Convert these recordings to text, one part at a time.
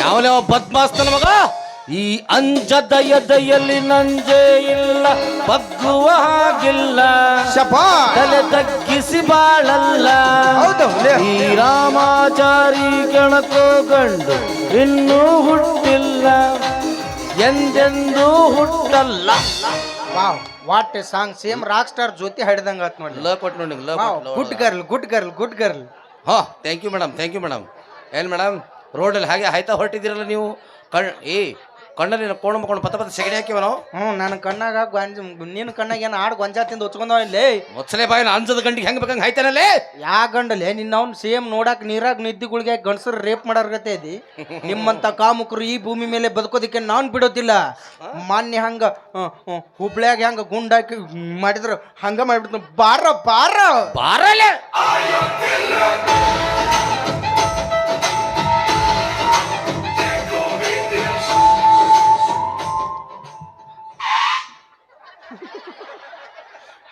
ಯಾವನೇ ಪದ್ಮಾಸ್ತನ ಮಗ ಈ ಅಂಜದ ಎದೆಯಲ್ಲಿ ನಂಜೆ ಇಲ್ಲ ಬಗ್ಗುವ ಹಾಗಿಲ್ಲ. ಶಪಾ. ತಲೆ ತಗ್ಗಿಸಿ ಬಾಳಲ್ಲ. ಹೌದು ಈ ರಾಮಾಚಾರಿ ಗಣಕೋ ಗಂಡು ಇನ್ನೂ ಹುಟ್ಟಿಲ್ಲ. ಎಂದೆಂದೂ ಹುಟ್ಟಲ್ಲ. Wow what a song same rock star ಜೊತೆ ಹಾಡಿದಂಗ ಆತ್ ನೋಡಿ ಲ ಕೊಟ್ಟು ನೋಡಿ ಲ good girl good girl good girl ಹಾ thank you madam thank you madam ಏನು ಮೇಡಮ್ ರೋಡಲ್ಲಿ ಹಾಗೆ ಹಾಯ್ತಾ ಹೊರಟಿದ್ದೀರಲ್ಲ ನೀವು? ಕಣ್ ಏ ಕಣ್ಣಲ್ಲಿ ಕೋಣ ಮಕ್ಕೊಂಡು ಪತ್ತ ಪತ್ತ ಸೆಗಣಿ ಹಾಕಿವ ನಾವು? ಹ್ಞೂ ನನ್ನ ಕಣ್ಣಾಗ ಗೊಂಜ ನಿನ್ನ ಕಣ್ಣಾಗ ಏನು ಆಡು ಗೊಂಜಾ ತಿಂದು ಹೊಚ್ಕೊಂಡವ ಇಲ್ಲಿ? ಮೊಸಲೆ ಬಾಯಿನ ಅಂಜದ ಗಂಡಿಗೆ ಹೆಂಗೆ ಬೇಕಂಗೆ ಹಾಯ್ತಾನಲ್ಲೇ? ಯಾ ಗಂಡಲೆ ನಿನ್ನ ಅವ್ನು ಸೇಮ್ ನೋಡಕ್ಕೆ ನೀರಾಗ ನಿದ್ದಿಗಳಿಗೆ ಗಂಡಸರು ರೇಪ್ ಮಾಡಾರ್ಗತೆ ಇದೆ. ನಿಮ್ಮಂಥ ಕಾಮುಕರು ಈ ಭೂಮಿ ಮೇಲೆ ಬದುಕೋದಕ್ಕೆ ನಾನು ಬಿಡೋದಿಲ್ಲ. ಮಾನ್ಯ ಹಂಗೆ ಹುಬ್ಳ್ಯಾಗ ಹೆಂಗೆ ಗುಂಡಾಕಿ ಮಾಡಿದ್ರು ಹಂಗೆ ಮಾಡಿಬಿಡ್ತು. ಬಾರ ಬಾರ! ಬಾರಲೆ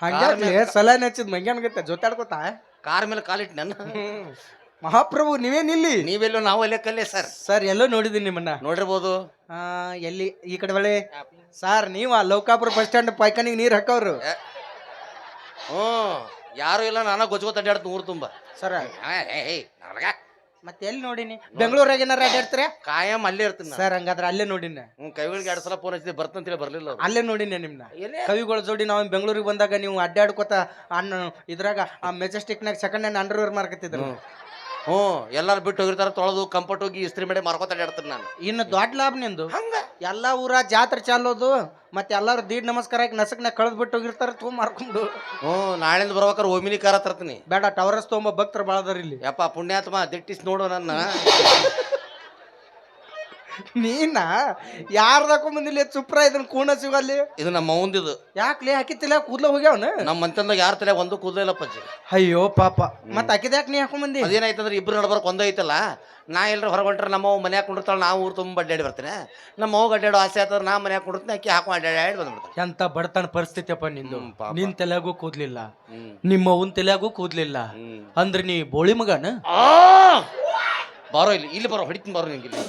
ಹಂಗಾಗ್ಲಿ ಸಲಾನ್ ಹಚ್ಚಿದ್ ಮಂಗ್ಯಾನ್ಗತ್ತೆ ಜೊತಾಡ್ಕೋತಾ? ಕಾರ್ ಮೇಲೆ ಕಾಲಿಟ್ ನನ್ನ. ಮಹಾಪ್ರಭು ನೀವೇನಿಲ್ಲಿ ನೀವೆಲ್ಲೋ ನಾವು ಅಲ್ಲೇ ಕಲ್ಲೇ ಸರ್. ಸರ್ ಎಲ್ಲೋ ನೋಡಿದ್ದೀನಿ ನಿಮ್ಮನ್ನ. ನೋಡಿರ್ಬೋದು. ಆ, ಎಲ್ಲಿ ಈ ಕಡೆ ಒಳ್ಳೆ. ಸರ್ ಆ ಲೌಕಾಪುರ ಬಸ್ ಸ್ಟ್ಯಾಂಡ್ ಪೈಕನಿಗೆ ನೀರು ಹಾಕವ್ರು ಹ್ಞೂ ಯಾರು ಇಲ್ಲ ನಾನು ಗೊಜ್ಜು ತಡ್ಡಾಡ್ತು ಊರು ತುಂಬ. ಸರ್. ಹೇ ಏ, ಏ, ನನಗ ಮತ್ತೆ ಎಲ್ಲಿ ನೋಡಿನಿ? ಬೆಂಗಳೂರಾಗ ಏನಾರ ಅಡ್ಡಾಡ್ತಾರೆ ಕಾಯಂ ಅಲ್ಲೇ ಇರ್ತೀನಿ ಸರ್ ಹಂಗಾದ್ರೆ ಅಲ್ಲೇ ನೋಡಿನ. ಹ್ಞೂ ಕೈಗಳಿಗೆ ಎರಡು ಸಲ ಫೋನ್ ಹಚ್ಚಿದೆ ಬರ್ತಂತೇಳಿ ಬರಲಿಲ್ಲ ಅವ್ರು. ಅಲ್ಲೇ ನೋಡಿನಿ ನಿಮ್ನ. ಎಲ್ಲಿ? ಕವಿಗಳ ಜೋಡಿ ನಾವು ಬೆಂಗಳೂರಿಗೆ ಬಂದಾಗ ನೀವು ಅಡ್ಡಾಡ್ಕೋತ ಅನ್ನ ಇದ್ರಾಗ ಆ ಮೆಜೆಸ್ಟಿಕ್ನಾಗ ಸೆಕೆಂಡ್ ಹ್ಯಾಂಡ್ ಅಂಡರ್ವೇರ್ ಮಾರ್ಕತ್ತಿದ್ರು ಹ್ಞೂ ಎಲ್ಲಾರು ಬಿಟ್ಟು ಹೋಗಿರ್ತಾರೆ ತೊಳೆದು ಕಂಫರ್ಟ್ ಹೋಗಿ ಇಸ್ತ್ರಿ ಮಾಡಿ ಮಾರ್ಕೋತ ಅಡ್ಡಾಡ್ತೀನಿ ನಾನು. ಇನ್ನು ದೊಡ್ಡ ಲಾಭ ನಿಂದು. ಹಂಗ ಎಲ್ಲಾ ಊರ ಜಾತ್ರೆ ಚಾಲೋದು ಮತ್ತೆ ಎಲ್ಲಾರು ದೀಡ್ ನಮಸ್ಕಾರ ಹಾಕಿ ನಸಕ್ನಾಗ ಕಳೆದ್ ಬಿಟ್ಟು ಹೋಗಿರ್ತಾರೆ ತೂ ಮಾರ್ಕೊಂಡು ಹ್ಞೂ ನಾಳೆಂದ ಬರ್ಬೇಕಾರೆ ಓಮಿನಿ ಕಾರ ತರ್ತೀನಿ ಬೇಡ ಟವರಸ್ ತೊಗೊಂಬ ಭಕ್ತರು ಬಾಳದಾರ ಇಲ್ಲಿ. ಯಪ್ಪ ಪುಣ್ಯಾತ್ಮ ದಿಟ್ಟಿಸ್ ನೋಡು ನನ್ನ. ನೀನ? ಯಾರ್ದಾಕೊ ಬಂದಿಲ್ಲ ಚುಪ್ರ ಇದನ್ನ ಕೂಣ ಸಿಗಲ್ಲಿ? ಇದು ನಮ್ಮ ಅವಂದಿದು ಯಾಕ್ಲೆ ಹಾಕಿತ್ತಿಲ್ಲ ಕೂದ್ಲ ಹೋಗ್ಯಾವನ ನಮ್ಮ ಮಂತಂದಾಗ ಯಾರ ತಲೆ ಒಂದು ಕೂದಲಿಲ್ಲ ಪಜ್ಜಿ ಅಯ್ಯೋ ಪಾಪ. ಮತ್ ಹಾಕಿದ್ಯಾಕ ನೀ ಹಾಕೊಂಬಂದಿ ಅದೇನಾಯ್ತಂದ್ರೆ ಇಬ್ರು ನಡ್ಬರ್ಕ್ ಒಂದೈತಲ್ಲ ನಾ ಎಲ್ಲರೂ ಹೊರಗೊಂಡ್ರೆ ನಮ್ಮ ಅವ್ ಮನ್ಯಾಗ ಕುಂಡಿರ್ತಾಳೆ ನಾವು ಊರು ತುಂಬ ಅಡ್ಡಾಡಿ ಬರ್ತೇನೆ. ನಮ್ಮ ಅವ್ ಅಡ್ಡಾಡೋ ಆಸೆ ಆಯ್ತದ ನಾ ಮನ್ಯಾಗ ಕುಂಡಿರ್ತೀನಿ ಆಕಿ ಹಾಕೋ ಅಡ್ಡಾಡಿ ಬಂದ್ಬಿಡ್ತಾರೆ ಎಂತ ಬಡತನ ಪರಿಸ್ಥಿತಿ ಅಪ್ಪ ನಿಂದು. ಹ್ಮ್, ಪಾಪ. ನಿನ್ ತಲೆಗೂ ಕೂದ್ಲಿಲ್ಲ. ನಿಮ್ಮ ಅವನ್ ತಲೆಗೂ ಕೂದ್ಲಿಲ್ಲ. ಅಂದ್ರೆ ನೀ ಬೋಳಿ ಮಗನ? ಬಾರೋ ಇಲ್ಲಿ ಇಲ್ಲಿ ಬರೋ ಹೊಡಿತೀನಿ ಬಾರೋ ನಿಂಗೆ ಇಲ್ಲಿ.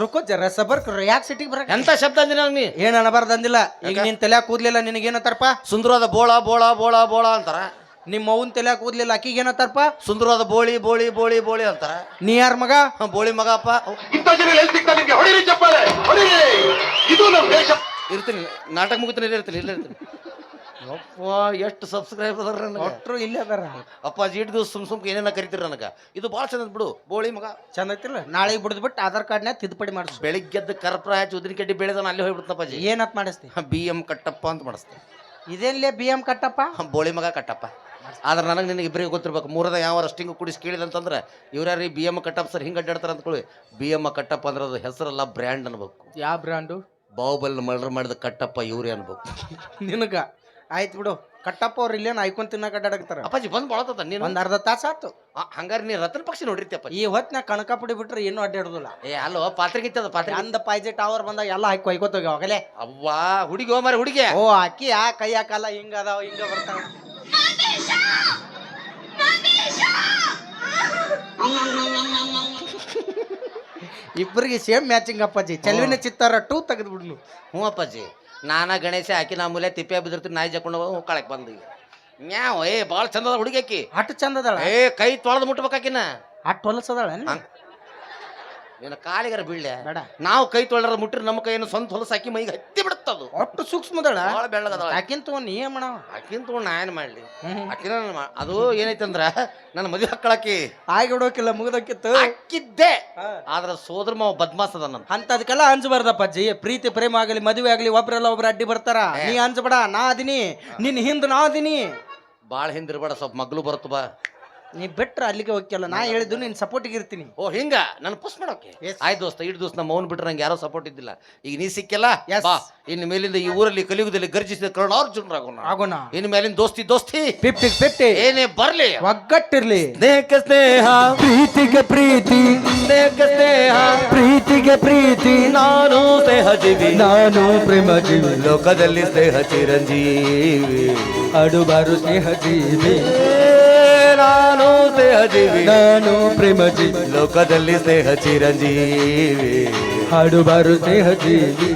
ರುಕೋ ಜರ ಸಬರ್ ಯಾಕೆ ಸಿಟಿಗೆ ಬರಕ ಎಂತ ಶಬ್ದ ಅಂದಿನ ನೀ? ಏನ್ ಅನಬಾರ್ದು ಅಂದಿಲ್ಲ. ಈಗ ನಿನ್ ತಲೆ ಕೂದ್ಲಿಲ್ಲ ನಿನಗೇನತ್ತಾರಪ್ಪ ಸುಂದರವಾದ ಬೋಳ ಬೋಳ ಬೋಳ ಬೋಳ ಅಂತಾರ. ನಿಮ್ಮ ಅವನ್ ತಲೆಯಾಗ ಕೂದ್ಲಿಲ್ಲ ಅಕ್ಕಿಗೆ ಏನತ್ತಾರಪ್ಪ ಸುಂದರವಾದ ಬೋಳಿ ಬೋಳಿ ಬೋಳಿ ಬೋಳಿ ಅಂತಾರ. ನೀ ಯಾರ ಮಗ? ಹಾ, ಬೋಳಿ ಮಗಪ್ಪ ಇಂಥ ಜನ ಎಲ್ಲಿ ಸಿಗ್ತಾ ನಿಮ್ಗೆ? ಹೊಡಿರಿ ಚಪ್ಪಾಳೆ ಹೊಡಿರಿ. ಇದು ನಮ್ಮ ದೇಶ. ಇರ್ತೀನಿ ನಾಟಕ ಮುಗಿತೀನಿ ಇಲ್ಲೇ ಇರ್ತೀನಿ ಇಲ್ಲ ಇರ್ತೀನಿ. ಅಪ್ಪ ಎಷ್ಟು ಸಬ್ಸ್ಕ್ರೈಬ್ ಅದಾರ ನನಗೆ? ಒಟ್ರು ಇಲ್ಲೇ ಅದಾರ. ಅಪ್ಪಾಜಿ ಇಟ್ಟು ದಿವಸ ಸುಮ್ ಸುಮ್ಕೆ ಏನೇನ ಕರಿತೀರಿ ನನಗೆ? ಇದು ಭಾಳ ಚಂದ ಬಿಡು ಬೋಳಿ ಮಗ. ಚಂದ ಐತಿಲ್ಲ? ನಾಳೆಗೆ ಬಿಡ್ದ್ಬಿಟ್ಟು ಆಧಾರ್ ಕಾರ್ಡ್ನ್ಯಾಗ ತಿದ್ದುಪಡಿ ಮಾಡಿಸ್. ಬೆಳಿಗ್ಗೆದ್ದು ಕರ್ಪೂರ ಹಚ್ಚಿ ಉದ್ದಿನ ಕಡ್ಡಿ ಬೆಳೆದ ಅಲ್ಲಿ ಹೋಗ್ಬಿಡ್ತಪ್ಪಾಜಿ ಏನತ್ ಮಾಡಿಸ್ತಿ? ಬಿ ಎಂ ಕಟ್ಟಪ್ಪ ಅಂತ ಮಾಡಿಸ್ತೆ ಇದೇನ್ಲೇ ಬಿ ಎಂ ಕಟ್ಟಪ್ಪ ಬೋಳಿ ಮಗ ಕಟ್ಟಪ್ಪ. ಆದ್ರೆ ನನಗೆ ನಿನಗೆ ಇಬ್ಬರಿಗೆ ಗೊತ್ತಿರ್ಬೇಕು ಮೂರದ ಯಾವ ರಸ್ಟಿಂಗ್ ಕುಡಿಸಿ ಕೇಳಿದಂತಂದ್ರೆ ಇವ್ರ್ಯಾರು ಬಿ ಎಂ ಕಟ್ಟಪ್ಪ ಸರ್ ಹಿಂಗೆ ಅಡ್ಡಾಡ್ತಾರೆ ಅಂದ್ಕೊಳ್ಳಿ ಬಿ ಎಂ ಕಟ್ಟಪ್ಪ ಅಂದ್ರೆ ಅದು ಹೆಸರಲ್ಲ ಬ್ರ್ಯಾಂಡ್ ಅನ್ಬೇಕು. ಯಾವ ಬ್ರ್ಯಾಂಡು? ಬಾಹುಬಲ್ ಮರ್ಡರ್ ಮಾಡಿದ ಕಟ್ಟಪ್ಪ ಇವ್ರೇ ಅನ್ಬೇಕು. ನಿನಗ? ಆಯ್ತು ಬಿಡು. ಕಟ್ಟಪ್ಪ ಅವ್ರು ಇಲ್ಲೇನು ಐಕೊಂಡ್ ತಿನ್ನಕ ಅಡ್ಡಾಡಕ್ತಾರ ಅಪ್ಪಾಜಿ ಬಂದು ಬಳತದ ನೀನು? ಒಂದ್ ಅರ್ಧ ತಾಸು ಆತು. ಹಂಗಾರೆ ನೀ ರತನ್ ಪಕ್ಷಿ ನೋಡಿರ್ತೀಯಪ್ಪ ಈ ಹೊತ್ನ್ಯಾಗ ಕಣಕ ಪುಡಿ ಬಿಟ್ರೆ ಏನು ಅಡ್ಡಾಡೋದಿಲ್ಲ. ಏ ಅಲ್ಲೋ ಪಾತ್ರೆ ಗಿತ್ತದ ಪಾತ್ರೆ ಅಂದ ಪಾಯ್ಜೆ ಟವರ್ ಬಂದಾಗ ಎಲ್ಲ ಹಾಕಿ ಕೊಯ್ಕೋತೋಗಿ ಹೋಗಲೇ ಅವ್ವಾ ಹುಡುಗಿ ಹೋಮಾರಿ ಹುಡುಗಿ. ಓ ಅಕ್ಕಿ ಆ ಕೈ ಹಾಕಲ್ಲ ಹಿಂಗ ಅದಾವ ಹಿಂಗ ಬರ್ತಾವ. ಇಬ್ಬರಿಗೆ ಸೇಮ್ ಮ್ಯಾಚಿಂಗ್ ಅಪ್ಪಾಜಿ. ಚೆಲುವಿನ ಚಿತ್ತಾರ ಟೂ ತೆಗೆದು ಬಿಡ್ಲು. ಹ್ಞೂ ಅಪ್ಪಾಜಿ. ನಾನಾ ಗಣೇಶ ಹಾಕಿ ನಾ ಮೂಲೆ ತಿಪ್ಪೆ ಬಿದ್ದಿರ್ತೀನಿ ನಾಯಿ ಜಕೊಂಡು ಹೋಗಿ ಬಂದು ಈಗ. ಮ್ಯಾವ್ ಏ ಭಾಳ ಚಂದದ ಹುಡುಗಿ ಆಕಿ. ಅಟ್ಟು ಚಂದ ಅದಾಳ? ಏ ಕೈ ತೊಳೆದು ಮುಟ್ಬೇಕಾಕಿನ ಅಟ್ಟು ಹೊಲಸದಾಳ ನಿನ್ನ ಕಾಲಿಗರ ಬೀಳ್ಳೆ ಬೇಡ. ನಾವು ಕೈ ತೊಳೆರ ಮುಟ್ಟಿರ ನಮ್ಮ ಕೈಯನ್ನು ಸ್ವಂತ ಹೊಲಸು ಹಾಕಿ ಮೈಗೆ ಹತ್ತಿ ಬಿಡುತ್ತದು ಒಟ್ಟು ಸೂಕ್ಷ್ಮದಳ ಭಾಳ ಬೆಳ್ಳಗದ ಆಕಿನ್ ತಗೊಂಡ್ ನೀ ಏನ್ ಮಾಡವ? ಆಕಿನ್ ತಗೊಂಡು ನಾ ಏನು ಮಾಡಲಿ. ಆಕಿನ ಅದು ಏನೈತಂದ್ರ ನನ್ನ ಮದುವೆ ಹಾಕೊಳಕಿ ಆಗಿ ಬಿಡೋಕಿಲ್ಲ ಮುಗಿದಕ್ಕಿತ್ತು ಹಾಕಿದ್ದೆ. ಆದ್ರ ಸೋದರ ಮಾವ ಬದ್ಮಾಸ್ ಅದ ನನ್ನ ಅಂತದಕ್ಕೆಲ್ಲ ಅಜ್ಜಿ. ಪ್ರೀತಿ ಪ್ರೇಮ ಆಗಲಿ ಮದುವೆ ಆಗಲಿ ಒಬ್ರಲ್ಲ ಒಬ್ರು ಅಡ್ಡಿ ಬರ್ತಾರ. ನೀ ಅಂಜಬೇಡ ನಾ ಅದಿನಿ. ನಿನ್ ಹಿಂದ್ ನಾ ಅದಿನಿ. ಭಾಳ ಹಿಂದಿರ್ಬೇಡ ಸ್ವಲ್ಪ ಮಗ್ಲು ಬರುತ್ತ ಬಾ. ನೀ ಬಿಟ್ರ ಅಲ್ಲಿಗೆ ಹೋಗ್ಯಲ್ಲ ನಾ ಹೇಳಿದ್ದು ನಿನ್ ಸಪೋರ್ಟಿಗೆ ಇರ್ತೀನಿ. ಓ ಹಿಂಗ? ನಾನು ಪುಸ್ ಮಾಡೋಕೆ? Yes. ಆಯ್ತು ದೋಸ್ತ ಇಡ್ ದೋಸ್ತ ನಮ್ಮ ಮೌನ್ ಬಿಟ್ರೆ ನಂಗೆ ಯಾರೋ ಸಪೋರ್ಟ್ ಇದ್ದಿಲ್ಲ. ಈಗ ನೀ ಸಿಕ್ಕಲ್ಲ ಇನ್ ಬಾ. ಇನ್ನು ಮೇಲಿಂದ ಈ ಊರಲ್ಲಿ ಕಲಿಯುಗದಲ್ಲಿ ಗರ್ಜಿಸಿದ ಕರುಣಾರ್ಜುನರಾಗೋಣ ಆಗೋಣ. ಇನ್ ಮೇಲಿನ ದೋಸ್ತಿ ದೋಸ್ತಿ. ಫಿಫ್ಟಿ ಫಿಫ್ಟಿ ಏನೇ ಬರ್ಲಿ. ಒಗ್ಗಟ್ಟಿರ್ಲಿ. ಸ್ನೇಹಕ್ಕೆ ಸ್ನೇಹ. ಪ್ರೀತಿಗೆ ಪ್ರೀತಿ. ಸ್ನೇಹಕ್ಕೆ ಸ್ನೇಹ. ಪ್ರೀತಿಗೆ ಪ್ರೀತಿ. ನಾನು ಸ್ನೇಹ ಜೀವಿ. ನಾನು ಪ್ರೇಮ ಜೀವಿ. ಲೋಕದಲ್ಲಿ ಸ್ನೇಹ ಚಿರಂಜೀವಿ. ಅಡುಬಾರು ಸ್ನೇಹ ಜೀವಿ. ಏ ನಾನು ಜೀವಿ. ನಾನು ಪ್ರೇಮಜಿ ಜೀವಿ ಲೋಕದಲ್ಲಿ ಸ್ನೇಹ ಚಿರಂಜೀವಿ. ಹಾಡುಬಾರು ಸ್ನೇಹ ಜೀವಿ.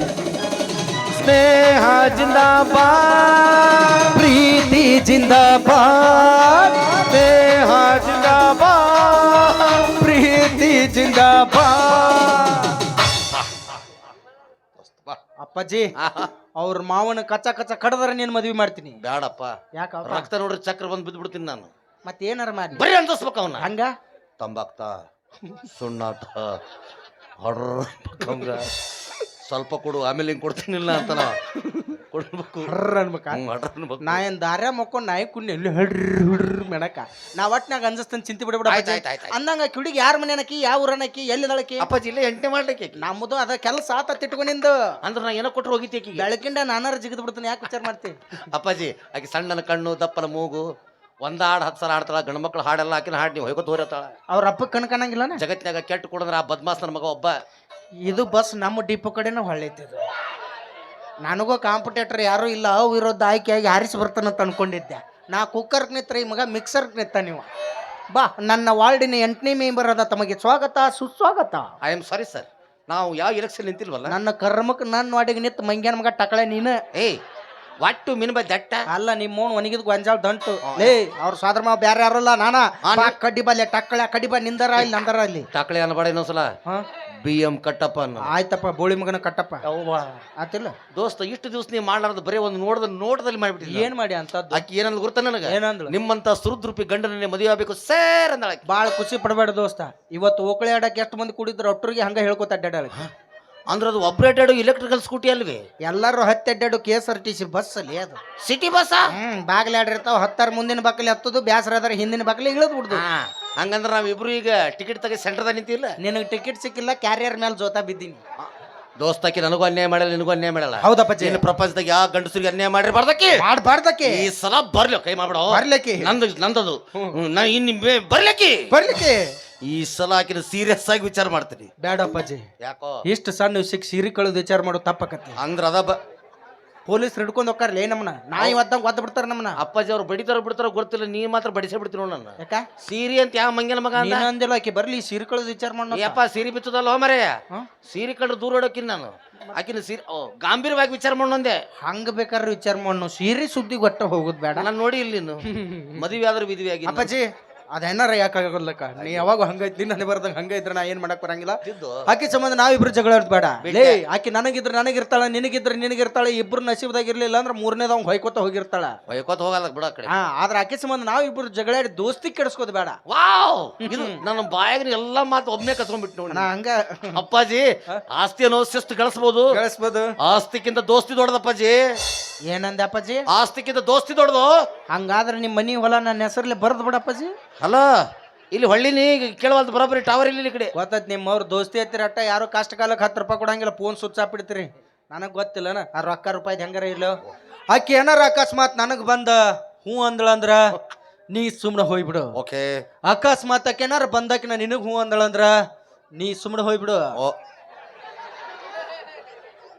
ಸ್ನೇಹ ಜಿಂದಾಬಾದ್. ಪ್ರೀತಿ ಜಿಂದಾಬಾದ್. ಸ್ನೇಹ ಜಿಂದಾಬಾದ್. ಪ್ರೀತಿ ಜಿಂದಾಬಾದ್. ಅಪ್ಪಾಜಿ ಅವ್ರ ಮಾವನ ಕಚ್ಚಾ ಕಚ್ಚ ಕಡದ್ರ ನೀನ್ ಮದ್ವಿ ಮಾಡ್ತೀನಿ. ಬೇಡಪ್ಪ ಯಾಕ ರಕ್ತ ನೋಡ್ರಿ ಚಕ್ರ ಬಂದು ಬಿದ್ದ್ಬಿಡ್ತೀನಿ ನಾನು. ಮತ್ ಏನಾರ ಮಾಡಿ ಬರೀ ಅಂದಿಸ್ಬೇಕು ಅವನ್ನ ಹಂಗ? ತಂಬಾಕ್ತ ಸುಣ್ಣಾತ ಹೊಡ್ರ ಸ್ವಲ್ಪ ಕೊಡು ಆಮೇಲೆ ಹಿಂಗೆ ಕೊಡ್ತೀನಿಲ್ಲ ಅಂತ ಕೊಡ್ಬೇಕು. ಹರ್ರ್ ಅನ್ಬೇಕ ಹ್ಮ್, ಹೊಡ್ರ್ ಅನ್ಬೇಕು. ನಾ ಏನ್ ದಾರ್ಯ ಮಕ್ಕೊಂಡ್ ನಾಯಿ ಕುಣ್ಣಿ ಎಲ್ಲಿ ಹಡ್ರಿ ಹುಡ್ರಿ ಮೇಡಕ ನಾ ಒಟ್ನಾಗ ಅಂಜಸ್ತನ್ ಚಿಂತೆ ಬಿಡಬಿಡ ಆಯ್ತ್ ಆಯ್ತ್ ಆಯ್ತ್ ಆಯ್ತ್. ಅಂದಂಗ ಕಿಡಿಗೆ ಯಾರ ಮನೆನಕಿ ಯಾವ ಊರನಕಿ ಎಲ್ಲಿದಳಕಿ ಅಪ್ಪಾಜಿ ಇಲ್ಲ ಎಂಟನೇ ಮಾಡ್ಲಿಕ್ಕೆ ಆಕಿ. ನಮ್ಮದು ಅದ ಕೆಲಸ ಆತ ತಿಟ್ಕೊಂಡಿಂದು ಅಂದ್ರೆ ನಾ ಏನೋ ಕೊಟ್ರು ಹೋಗಿತಿ ಆಕಿಗೆ. ಬೆಳಕಿಂದ ನಾನಾರ ಜಿಗಿದ್ ಬಿಡ್ತೀನಿ ಯಾಕೆ ವಿಚಾರ ಮಾಡ್ತಿ? ಅಪ್ಪಾಜಿ ಆಕೆ ಸಣ್ಣನ ಕಣ್ಣು ದಪ್ಪನ ಮೂಗು ಒಂದ ಹಾಡು ಹತ್ತು ಸಲ ಹಾಡ್ತಾಳ ಗಂಡು ಮಕ್ಳು ಹಾಡೆಲ್ಲ ಹಾಕಿನ ಹಾಡು ನೀವು ಹೋಗೋದು ಹೋರತಾಳ ಅವ್ರ ಅಪ್ಪ ಕಣ್ಕಣಂಗಿಲ್ಲನ? ಜಗತ್ತಿನಾಗ ಕೆಟ್ಟ ಕೊಡಂದ್ರ ಆ ಬದ್ಮಾಸ್ ನನ್ನ ಮಗ ಒಬ್ಬ. ಇದು ಬಸ್ ನಮ್ಮ ಡಿಪೋ ಕಡೆನ ಹೊಳ್ಳೈತಿದು ನನಗೂ ಕಾಂಪಿಟೇಟರ್ ಯಾರು ಇಲ್ಲ ಅವು ವಿರೋಧ ಆಯ್ಕೆಯಾಗಿ ಹಾರಿಸಿ ಬರ್ತಾನಂತ ಅನ್ಕೊಂಡಿದ್ದೆ. ನಾ ಕುಕ್ಕರ್ಗೆ ನಿತ್ರ ಈ ಮಗ ಮಿಕ್ಸರ್ಗೆ ನಿತ್ತ ನೀವು. ಬಾ ನನ್ನ ವಾರ್ಡಿನ ಎಂಟನೇ ಮೆಂಬರ್ ಅದ ತಮಗೆ ಸ್ವಾಗತ ಸುಸ್ವಾಗತ. ಐ ಆಮ್ ಸಾರಿ ಸರ್ ನಾವು ಯಾವ ಎಲೆಕ್ಷನ್ ನಿಂತಿಲ್ವಲ್ಲ? ನನ್ನ ಕರ್ಮಕ್ಕೆ ನನ್ನ ವಾರ್ಡಿಗೆ ನಿಂತು ಮಂಗ್ಯಾನ ಮಗ ಟಕಳೆ ನೀನು. ಏಯ್ ವಾಟ್ ಮಿನ್ ಬೈ ದಟ್ಟ. ಅಲ್ಲ ನಿಮ್ಮ ಮೌನ್ ಒಣಗಿದ್ ಗೊಂಜಾಳ ದಂಟು. ಲೇ ಅವ್ರ ಸಾದ್ರ ಮಾವ ಬ್ಯಾರೆ ಯಾರಲ್ಲ ನಾನಾ? ಬಾ ಕಡ್ಡಿ ಬಲ್ಲೆ ಟಕ್ಕಳೆ ಕಡ್ಡಿ ಬಾ ನಿಂದರ ಇಲ್ಲಿ ನಂದರ ಅಲ್ಲಿ ಟಾಕಳೆ ಅನ್ಬೇಡ ಇನ್ನೊಂದ್ಸಲ. ಹಾ? ಬಿ ಎಂ ಕಟ್ಟಪ್ಪ ಅನ್ನೋ ಆಯ್ತಪ್ಪ ಬೋಳಿ ಮಗನ ಕಟ್ಟಪ್ಪ. ಆತಿಲ್ಲ? ದೋಸ್ತ ಇಷ್ಟು ದಿವಸ ನೀವು ಮಾಡ್ಲಾರ್ದು ಬರೀ ಒಂದು ನೋಡದ ನೋಟದಲ್ಲಿ ಮಾಡ್ಬಿಟ್ಟಿಲ್ಲ ಏನ್ ಮಾಡಿ ಅಂತ ಆಕಿ ಏನಂದ್ ಗೊತ್ತ ನನಗೆ? ಏನಂದ್ರು ನಿಮ್ಮಂತ ಸುರುದ್ರೂಪಿ ಗಂಡನೇ ಮದುವೆ ಆಗ್ಬೇಕು ಸೇರ್ ಅಂದಳ. ಬಾಳ ಖುಷಿ ಪಡಬೇಡ ದೋಸ್ತ. ಇವತ್ತು ಓಕಳೆ ಆಡಕ್ಕೆ ಎಷ್ಟು ಮಂದಿ ಕೂಡಿದ್ರು ಒಟ್ಟರಿಗೆ ಹಂಗ ಹೇಳ್ಕೊತ ಅಡ್ಡಾಡಲ್ಲ ಅಂದ್ರ ಅದು ಆಪರೇಟೆಡ್ ಇಲೆಕ್ಟ್ರಿಕಲ್ ಸ್ಕೂಟಿ ಅಲ್ವೇ? ಎಲ್ಲರೂ ಹತ್ತಿ ಅಡ್ಡಾಡು K S R T C bus ಅಲ್ಲಿ ಅದು. ಸಿಟಿ ಬಸ್ ಹ್ಮ್ ಬಾಗಿಲು ಇರ್ತಾವ ಹತ್ತಾರ ಮುಂದಿನ ಬಾಕಲಿ ಹತ್ತದು ಬ್ಯಾಸರ ಅದರ ಹಿಂದಿನ ಬಾಕಲಿ ಇಳಿದ್ ಬಿಡ್ದು. ಹಂಗಂದ್ರೆ ನಾವಿಬ್ರು ಈಗ ಟಿಕೆಟ್ ತೆಗೆ ಸೆಂಟರ್ದಾಗ ನಿಂತಿಲ್ಲ ನಿನಗೆ ಟಿಕೆಟ್ ಸಿಕ್ಕಿಲ್ಲ ಕ್ಯಾರಿಯರ್ ಮೇಲೆ ಜೋತಾ ಬಿದ್ದೀನಿ. ದೋಸ್ತಕ್ಕೆ ನನಗೂ ಅನ್ಯಾಯ ಮಾಡಲ್ಲ ನಿನಗೂ ಅನ್ಯಾಯ ಮಾಡಲ್ಲ ಹೌದಪ್ಪ ಇನ್ನು ಪ್ರಪಂಚದಾಗ ಯಾವ ಗಂಡಸರಿಗೆ ಅನ್ಯಾಯ ಮಾಡಿರ್ಬಾರ್ದಕ್ಕೆ ಮಾಡ್ಬಾರ್ದಕ್ಕೆ ಈ ಸಲ ಬರ್ಲಿ ಕೈ ಮಾಡ್ಬಿಡ. ಬರ್ಲಿಕ್ಕೆ. ನಂದು ನಂದದು. ನಾ ಇನ್ನು ಬರ್ಲಿಕ್ಕೆ. ಬರ್ಲಿಕ್ಕೆ. ಈ ಸಲ ಆಕಿನ ಸೀರಿಯಸ್ ಆಗಿ ವಿಚಾರ ಮಾಡ್ತೀನಿ. ಬೇಡಪ್ಪಾಜಿ ಯಾಕೋ? ಇಷ್ಟು ಸಣ್ಣ ವಿಷಯಕ್ಕೆ ಸೀರೆ ಕಳೆದು ವಿಚಾರ ಮಾಡೋ ತಪ್ಪಕತ್ತಿ ಅಂದ್ರ ಅದ ಬ ಪೊಲೀಸ್ ಹಿಡ್ಕೊಂಡು ಹೋಗ್ತಾರಲೇ ನಮ್ಮನ್ನ? ನಾಯಿ ಒದ್ದಂಗ ಒದ್ದ ಬಿಡ್ತಾರ ನಮ್ಮನ್ನ? ಅಪ್ಪಾಜಿ ಅವ್ರು ಬಡಿತಾರ ಬಿಡ್ತಾರ ಗೊತ್ತಿಲ್ಲ ನೀ ಮಾತ್ರ ಬಡಿಸೇ ಬಿಡ್ತೀನಿ ನೋಡ್ ನನ್ನ. ಯಾಕ? ಸೀರಿ ಅಂತ ಯಾವ ಮಂಗನ ಮಗ ಅಂತ ನೀನು ಅಂದಿಲ್ಲ ಆಕಿ ಬರ್ಲಿ ಸೀರೆ ಕಳೆದು ವಿಚಾರ ಮಾಡೋ ಯಪ್ಪ ಸೀರೆ ಬಿತ್ತದಲ್ಲ ಮರೆಯ? ಹಾ? ಸೀರೆ ಕಂಡ್ರೆ ದೂರ ಇಡೋಕಿನ್ ನಾನು. ಆಕಿನ ಸೀರೆ ಓ ಗಾಂಭೀರ್ಯವಾಗಿ ವಿಚಾರ ಮಾಡೋಂದೆ ಹಂಗ ಬೇಕಾದ್ರೆ ವಿಚಾರ ಮಾಡು ಸೀರೆ ಸುದ್ದಿ ಗೊತ್ತ ಹೋಗುದು ಬೇಡ. ನಾನು ನೋಡಿ ಇಲ್ಲಿ ಮದುವೆ ಆದ್ರೆ ವಿಧಿ ಆಗಿ ಅಪ್ಪಾಜಿ ಅದೇನಾರ ಯಾಕಾಗಲ್ಲಕ್ಕ ನೀ ಯಾವಾಗ ಹಂಗೈತಿ ನನಗೆ ಬರ್ದಂಗ ಹಂಗೈತ್ರ ನಾ ಏನ್ ಮಾಡಕ್ ಬರಂಗಿಲ್ಲ. ಆಕಿ ಸಂಬಂಧ ನಾವಿಬ್ರು ಜಗಳ ಬೇಡ. ಲೇ ಆಕಿ ನನಗಿದ್ರ ನನಗಿರ್ತಾಳ ನಿನಗಿದ್ರ ನಿನಗಿರ್ತಾಳ ಇಬ್ರು ನಸೀಬ್ದಾಗ ಇರ್ಲಿಲ್ಲ ಅಂದ್ರೆ ಮೂರನೇದವ್ ಹೊಯ್ಕೋತ ಹೋಗಿರ್ತಾಳ. ಹೊಯ್ಕೋತ ಹೋಗಲ್ಲ ಬಿಡ ಕಡೆ. ಹಾ ಆದ್ರ ಆಕಿ ಸಂಬಂಧ ನಾವಿಬ್ರು ಜಗಳಾಡಿ ದೋಸ್ತಿ ಕೆಡಿಸ್ಕೋದ್ ಬೇಡ. ವಾವ್! ಇದು ನನ್ನ ಬಾಯಾಗ ಎಲ್ಲಾ ಮಾತು ಒಮ್ಮೆ ಕಸ್ಕೊಂಡ್ಬಿಟ್ಟು ನೋಡಿ. ನಾ ಹಂಗ ಅಪ್ಪಾಜಿ ಆಸ್ತಿ ಅನ್ನೋ ಶಿಸ್ತು ಗಳಿಸ್ಬೋದು. ಗಳಿಸ್ಬೋದು. ಆಸ್ತಿಕ್ಕಿಂತ ದೋಸ್ತಿ ದೊಡ್ಡದಪ್ಪಾಜಿ. ಏನಂದೆ ಅಪ್ಪಾಜಿ? ಆಸ್ತಿಕ್ಕಿಂತ ದೋಸ್ತಿ ದೊಡ್ಡದು? ಹಂಗಾದ್ರೆ ನಿಮ್ಮ ಮನಿ ಹೊಲ ನನ್ನ ಹೆಸರಲ್ಲಿ ಬರ್ದು ಬಿಡ ಅಪ್ಪಾಜಿ. ಅಲ್ಲ ಇಲ್ಲಿ ಹೊಳ್ಳಿನಿ ಕೇಳವಲ್ದು ಬರೋಬ್ಬರಿ ಟವರ್ ಇಲ್ಲಿ ಈ ಕಡೆ. ಗೊತ್ತೈತಿ ನಿಮ್ಮವ್ರು ದೋಸ್ತಿ ಐತಿರ ಅಟ್ಟ ಯಾರು ಕಷ್ಟ ಕಾಲಕ್ಕೆ ಹತ್ತು ರೂಪಾಯಿ ಕೊಡಂಗಿಲ್ಲ ಫೋನ್ ಸುಚ್ಚ ಬಿಡ್ತೀರಿ ನನಗೆ ಗೊತ್ತಿಲ್ಲನ ಆ ರೊಕ್ಕ ರೂಪಾಯಿ ಹೆಂಗಾರ ಇಲ್ಲೋ ಆಕೆ ಏನಾರ ಅಕಸ್ಮಾತ್ ನನಗೆ ಬಂದ ಹ್ಞೂ ಅಂದಳಂದ್ರ ನೀ ಸುಮ್ಮನೆ ಹೋಗ್ಬಿಡು ಓಕೆ. ಅಕಸ್ಮಾತ್ ಆಕೆ ಏನಾರ ಬಂದಾಕಿನ ನಿನಗೆ ಹ್ಞೂ ಅಂದಳಂದ್ರ ನೀ ಸುಮ್ಮನೆ ಹೋಗ್ಬಿಡು ಓ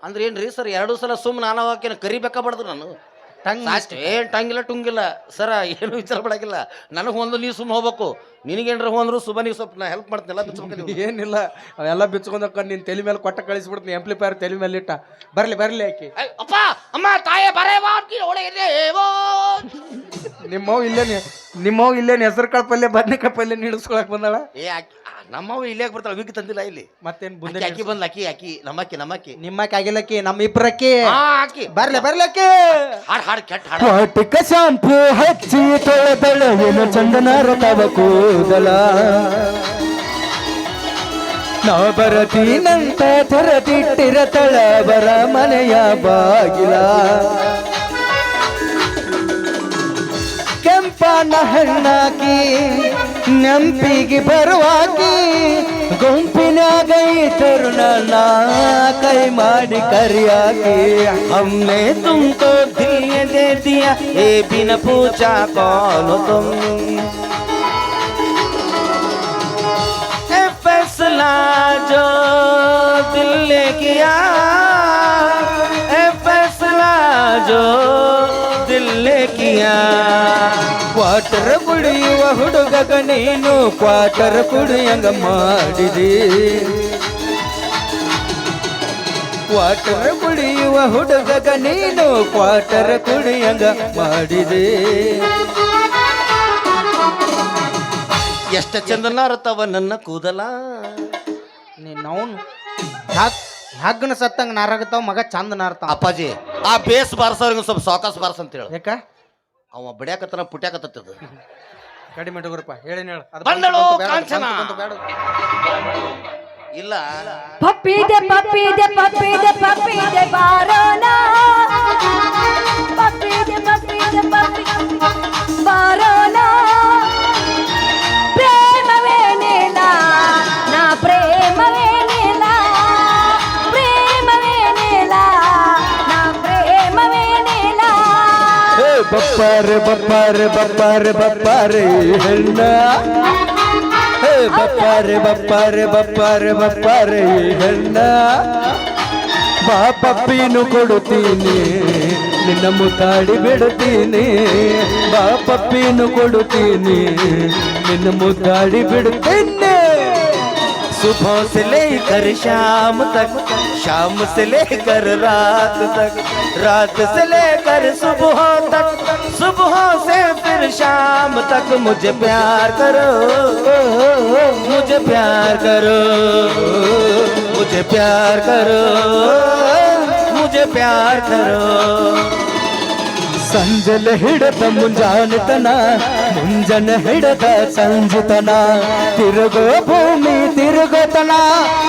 ಅಂದ್ರೆ ಏನ್ರಿ ಸರ್ ಎರಡು ಸಲ ಸುಮ್ಮನೆ ನಾನು ಕರಿಬೇಕಾ ಕರಿಬೇಕಾಗ್ಬಾರ್ದು ನಾನು? ಟಂಗ್ ಸಾಸ್ಟ್ ಏನ್ ಟಂಗಿಲ್ಲ ಟುಂಗಿಲ್ಲ ಸರ ಏನು ವಿಚಾರ ಪಡಕಿಲ್ಲ ನನಗೆ ಒಂದು ನೀವು ಸುಮ್ಮ ಹೋಗ್ಬೇಕು. ನಿನಗೇನ್ರ ಹೋದ್ರು ಅಂದ್ರು ಸುಬನಿಗೆ ಸ್ವಲ್ಪ ನಾ ಹೆಲ್ಪ್ ಮಾಡ್ತೀನಿ ಎಲ್ಲ ಬಿಚ್ಕೊಂಡು ಏನಿಲ್ಲ ಅವೆಲ್ಲ ಬಿಚ್ಕೊಂಡಕ್ಕ ನಿನ್ ತಲೆ ಮೇಲೆ ಕೊಟ್ಟ ಕಳಿಸ್ಬಿಡ್ತೀನಿ ಎಂಪ್ಲಿಫೈರ್ ತಲೆ ಮೇಲೆ ಇಟ್ಟ. ಬರ್ಲಿ ಬರ್ಲಿ ಆಕಿ. ಅಪ್ಪ ಅಮ್ಮ ತಾಯೇ ಬರೇ ವಾಕಿ ನಿಮ್ಮ ಇಲ್ಲೇನು ನಿಮ್ಮವ್ ಇಲ್ಲೇನೆ ನಿಮ್ಮವ್ ಇಲ್ಲೇನೆ ಹೆಸರು ಕಾಳು ಪಲ್ಯ ಬದ್ನೆಕಾಯಿ ಪಲ್ಯ ನೀಡಿಸ್ಕೊಳಕ್ ಬಂದಾಳ? ಏ ಆಕಿ ನಮ್ಮ ನಮ್ಮವ್ವ ಇಲ್ಲೇ ಬರ್ತಾಳ ವಿಗ್ ತಂದಿಲ್ಲ ಇಲ್ಲಿ. ಮತ್ತೇನ್ ಆಕಿ ಬುಂದೆ ಅಕ್ಕಿ ಬಂದ್ಲ ಅಕ್ಕಿ ಅಕ್ಕಿ ನಮ್ಮಕ್ಕಿ ನಮ್ಮಕ್ಕಿ. ನಿಮ್ಮಕ್ಕೆ ಆಗಿಲ್ಲಕ್ಕಿ ನಮ್ಮ ಇಬ್ಬರಕ್ಕಿ ಹಾ ಅಕ್ಕಿ ಬರ್ಲಿ ಬರ್ಲಕ್ಕಿ ಹಾಡ್ ಹಾಡ್ ಕೆಟ್ಟ ಹಾಡ್. ಶಾಂಪು ಹಚ್ಚಿ ತೊಳೆದಳ ಚಂದನ ರಥವ ಕೂದಲ ನಾ ಬರತೀನಂತ ಥರದಿಟ್ಟಿರ ತಳವರ ಮನೆಯ ಬಾಗಿಲ ಕೆಂಪನ ಹಣ್ಣಾಕಿ ನಂಪಿಗೆ ಬರುವಾಕಿ ಗುಂಪಿನಾಗ ಇತರು ನನ್ನ ಕೈ ಮಾಡಿ ಕರಿಯಾಕಿ ಅಮ್ಮೆ ತುಮಕೋ ದಿಲ್ ದೇ ದಿಯಾ ಏ ಬಿನ ಪೂಜಾ ಕಾನು ತುಮ್ फैसला जो दिल ने किया ए फैसला जो दिल ने किया ಕ್ವಾಟರ್ ಕುಡಿಯುವ ಹುಡುಗಗ ನೀನು ಕ್ವಾಟರ್ ಕುಡಿಯಂಗ ಮಾಡಿದೆ ಕ್ವಾಟರ್ ಕುಡಿಯುವ ಹುಡುಗಗ ನೀನು ಕ್ವಾಟರ್ ಕುಡಿಯಂಗ ಮಾಡಿದೆ ಎಷ್ಟ ಚಂದನ ಅರ್ತಾವ ನನ್ನ ಕೂದಲ ನೀನು. ಹಗ್ಗನ ಸತ್ತಂಗ ನಾರಾಗತ್ತಾವ ಮಗ ಚಂದ ನಾರ್ತಾವ ಅಪ್ಪಾಜಿ ಆ ಬೇಸ್ ಬಾರಸವ್ರಿಗೆ ಸ್ವಲ್ಪ ಸಾಕಸ್ ಬಾರ್ಸ್ ಅಂತ ಹೇಳಿ ಯಾಕ? ಅವ ಬಡಿಯಾಕತ್ತನ ಪುಟ್ಯಾಕತ್ತದ. ಕಡಿಮೆ ಹುಡುಗರಪ್ಪ ಹೇಳೇನು ಹೇಳು ಅದು ಬಂದಳು ಕಾಂಚನ. ಬೇಡ. ಇಲ್ಲ. ಪಪ್ಪಿದೆ ಪಪ್ಪಿದೆ ಪಪ್ಪಿದೆ ಪಪ್ಪಿದೆ ಬಾರೋಣ ಪಪ್ಪಿದೆ ಪಪ್ಪಿದೆ ಪಪ್ಪಿ ಬಾರೋಣ ಬಪ್ಪಾರ ಬಪ್ಪಾರ ಬಪ್ಪಾರ ಬಪ್ಪಾರ, ಹೆಣ್ಣ. ಹೇ, ಬಪ್ಪಾರ ಬಪ್ಪಾರ ಬಪ್ಪಾರ ಬಪ್ಪಾರ, ಹೆಣ್ಣ. ಬಾ, ಪಪ್ಪಿನು ಕೊಡುತ್ತೀನಿ, ನಿನ್ನ ಮುತ್ತಾಡಿ ಬಿಡುತ್ತೀನಿ. ಬಾ, ಪಪ್ಪಿನು ಕೊಡುತ್ತೀನಿ, ನಿನ್ನ ಮುದ್ದಾಡಿ ಬಿಡುತ್ತೇನೆ. ಸುಭಾಸಲೆ ಕರ್ ಶಾಮ ತಕ್ಕ शाम से लेकर रात तक, रात से लेकर सुबह तक, सुबह से फिर शाम तक मुझे प्यार करो, मुझे प्यार करो, मुझे प्यार करो, मुझे प्यार करो। संजल हिड़ मुंजान तना ಮುಂಜಾನೆ ಹಿಡದ ಸಂಜಿತನ ತಿರುಗೋ ಭೂಮಿ ತಿರುಗತನ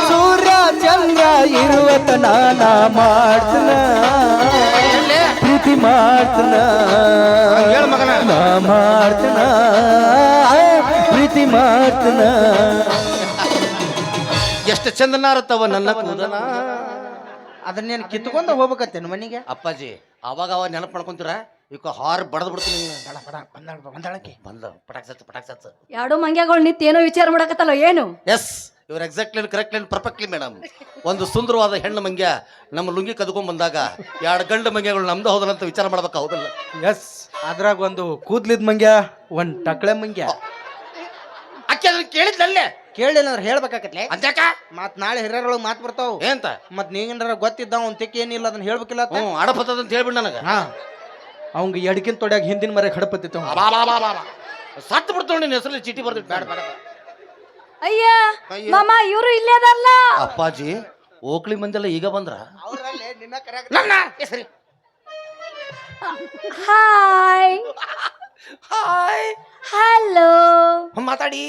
ಸೂರ್ಯ ಚಂದ್ರ ಇರುವತನ ನಾ ಮಾಡ್ತನ. ಪ್ರೀತಿ ಮಾಡ್ತನ. ನಾ ಮಾಡ್ತನ. ಪ್ರೀತಿ ಮಾಡ್ತನ. ಎಷ್ಟು ಚಂದನ ತವ ನನ್ನ ಕೂದಲ? ಅದನ್ನೇನು ಕಿತ್ಕೊಂಡು ಹೋಗ್ಬೇಕತ್ತೇನು ಮನೆಗೆ? ಅಪ್ಪಾಜಿ ಅವಾಗ ಅವಾಗ ನೆನಪು ಮಾಡ್ಕೊಂತೀರ? ಈಗ ಹಾರ್ ಬಡದ್ ಬಿಡ್ತೀನಿ ಬಡ ಬಡ ಬಂದಾಳ ಬಂದಾಳಕ್ಕೆ ಬಂದ ಪಟಾಕ್ ಸಚ್ಚ ಪಟಾಕ್ ಸಚ್ಚ. ಎರಡು ಮಂಗ್ಯಗಳು ನಿತ್ಯ ಏನೋ ವಿಚಾರ ಮಾಡಕತ್ತಲ್ಲ ಏನು? ಎಸ್ ಇವ್ರ ಎಕ್ಸಾಕ್ಟ್ಲಿ ಕರೆಕ್ಟ್ಲಿ ಪರ್ಫೆಕ್ಟ್ಲಿ ಮೇಡಮ್ ಒಂದು ಸುಂದರವಾದ ಹೆಣ್ಣು ಮಂಗ್ಯ ನಮ್ಮ ಲುಂಗಿ ಕದ್ಕೊಂಡ್ ಬಂದಾಗ ಎರಡು ಗಂಡು ಮಂಗ್ಯಗಳು ನಮ್ದು ಹೌದಲ್ಲ ಅಂತ ವಿಚಾರ ಮಾಡ್ಬೇಕು ಹೌದಲ್ಲ? ಎಸ್ ಅದ್ರಾಗ ಒಂದು ಕೂದ್ಲಿದ್ ಮಂಗ್ಯ ಒಂದ್ ಟಕ್ಳೆ ಮಂಗ್ಯ. ಅಕ್ಕಿ ಅದನ್ನ ಕೇಳಿದ್ಲಲ್ಲೇ? ಕೇಳಿಲ್ಲ ಅಂದ್ರೆ ಹೇಳ್ಬೇಕಾಕತ್ಲೆ. ಅಂತ್ಯಾಕ ಮತ್ ನಾಳೆ ಹಿರಿಯರೊಳಗೆ ಮಾತು ಬರ್ತಾವ. ಏನಂತ? ಮತ್ ನೀನ್ ಗೊತ್ತಿದ್ದ ಅವ್ನ್ ತಿಕ್ಕಿ ಏನಿಲ್ಲ ಅದನ್ನ ಹೇಳ್ಬೇಕಿಲ್ಲ ಅತ್ತ? ಹ್ಞೂ ಅಡಪತ್ತದ ಅಂತ ಹೇಳ್ಬಿಡ್ ನನಗೆ. ಹಾ. ಅವಂಗ ಎಡಕಿನ ತೊಡ್ಯಾಗ ಹಿಂದಿನ ಮರೆ ಹಡಪತ್ತಿತ್ತು ಸತ್ತು ಬಿಡ್ತಾವ ನಿನ್ನ ಹೆಸರಲ್ಲಿ ಚೀಟಿ ಬರ್ದಿಟ್ಟು ಬೇಡ ಬೇಡ ಅಯ್ಯ ಮಾಮ ಇವರು ಇಲ್ಲೇ ಅದಲ್ಲ ಅಪ್ಪಾಜಿ ಓಕ್ಳಿ ಮಂದೆಲ್ಲ ಈಗ ಬಂದ್ರ? ನನ್ನ ಹೆಸರಿ ಹಾಯ್. ಹಾಯ್. ಹಲೋ. ಮಾತಾಡಿ.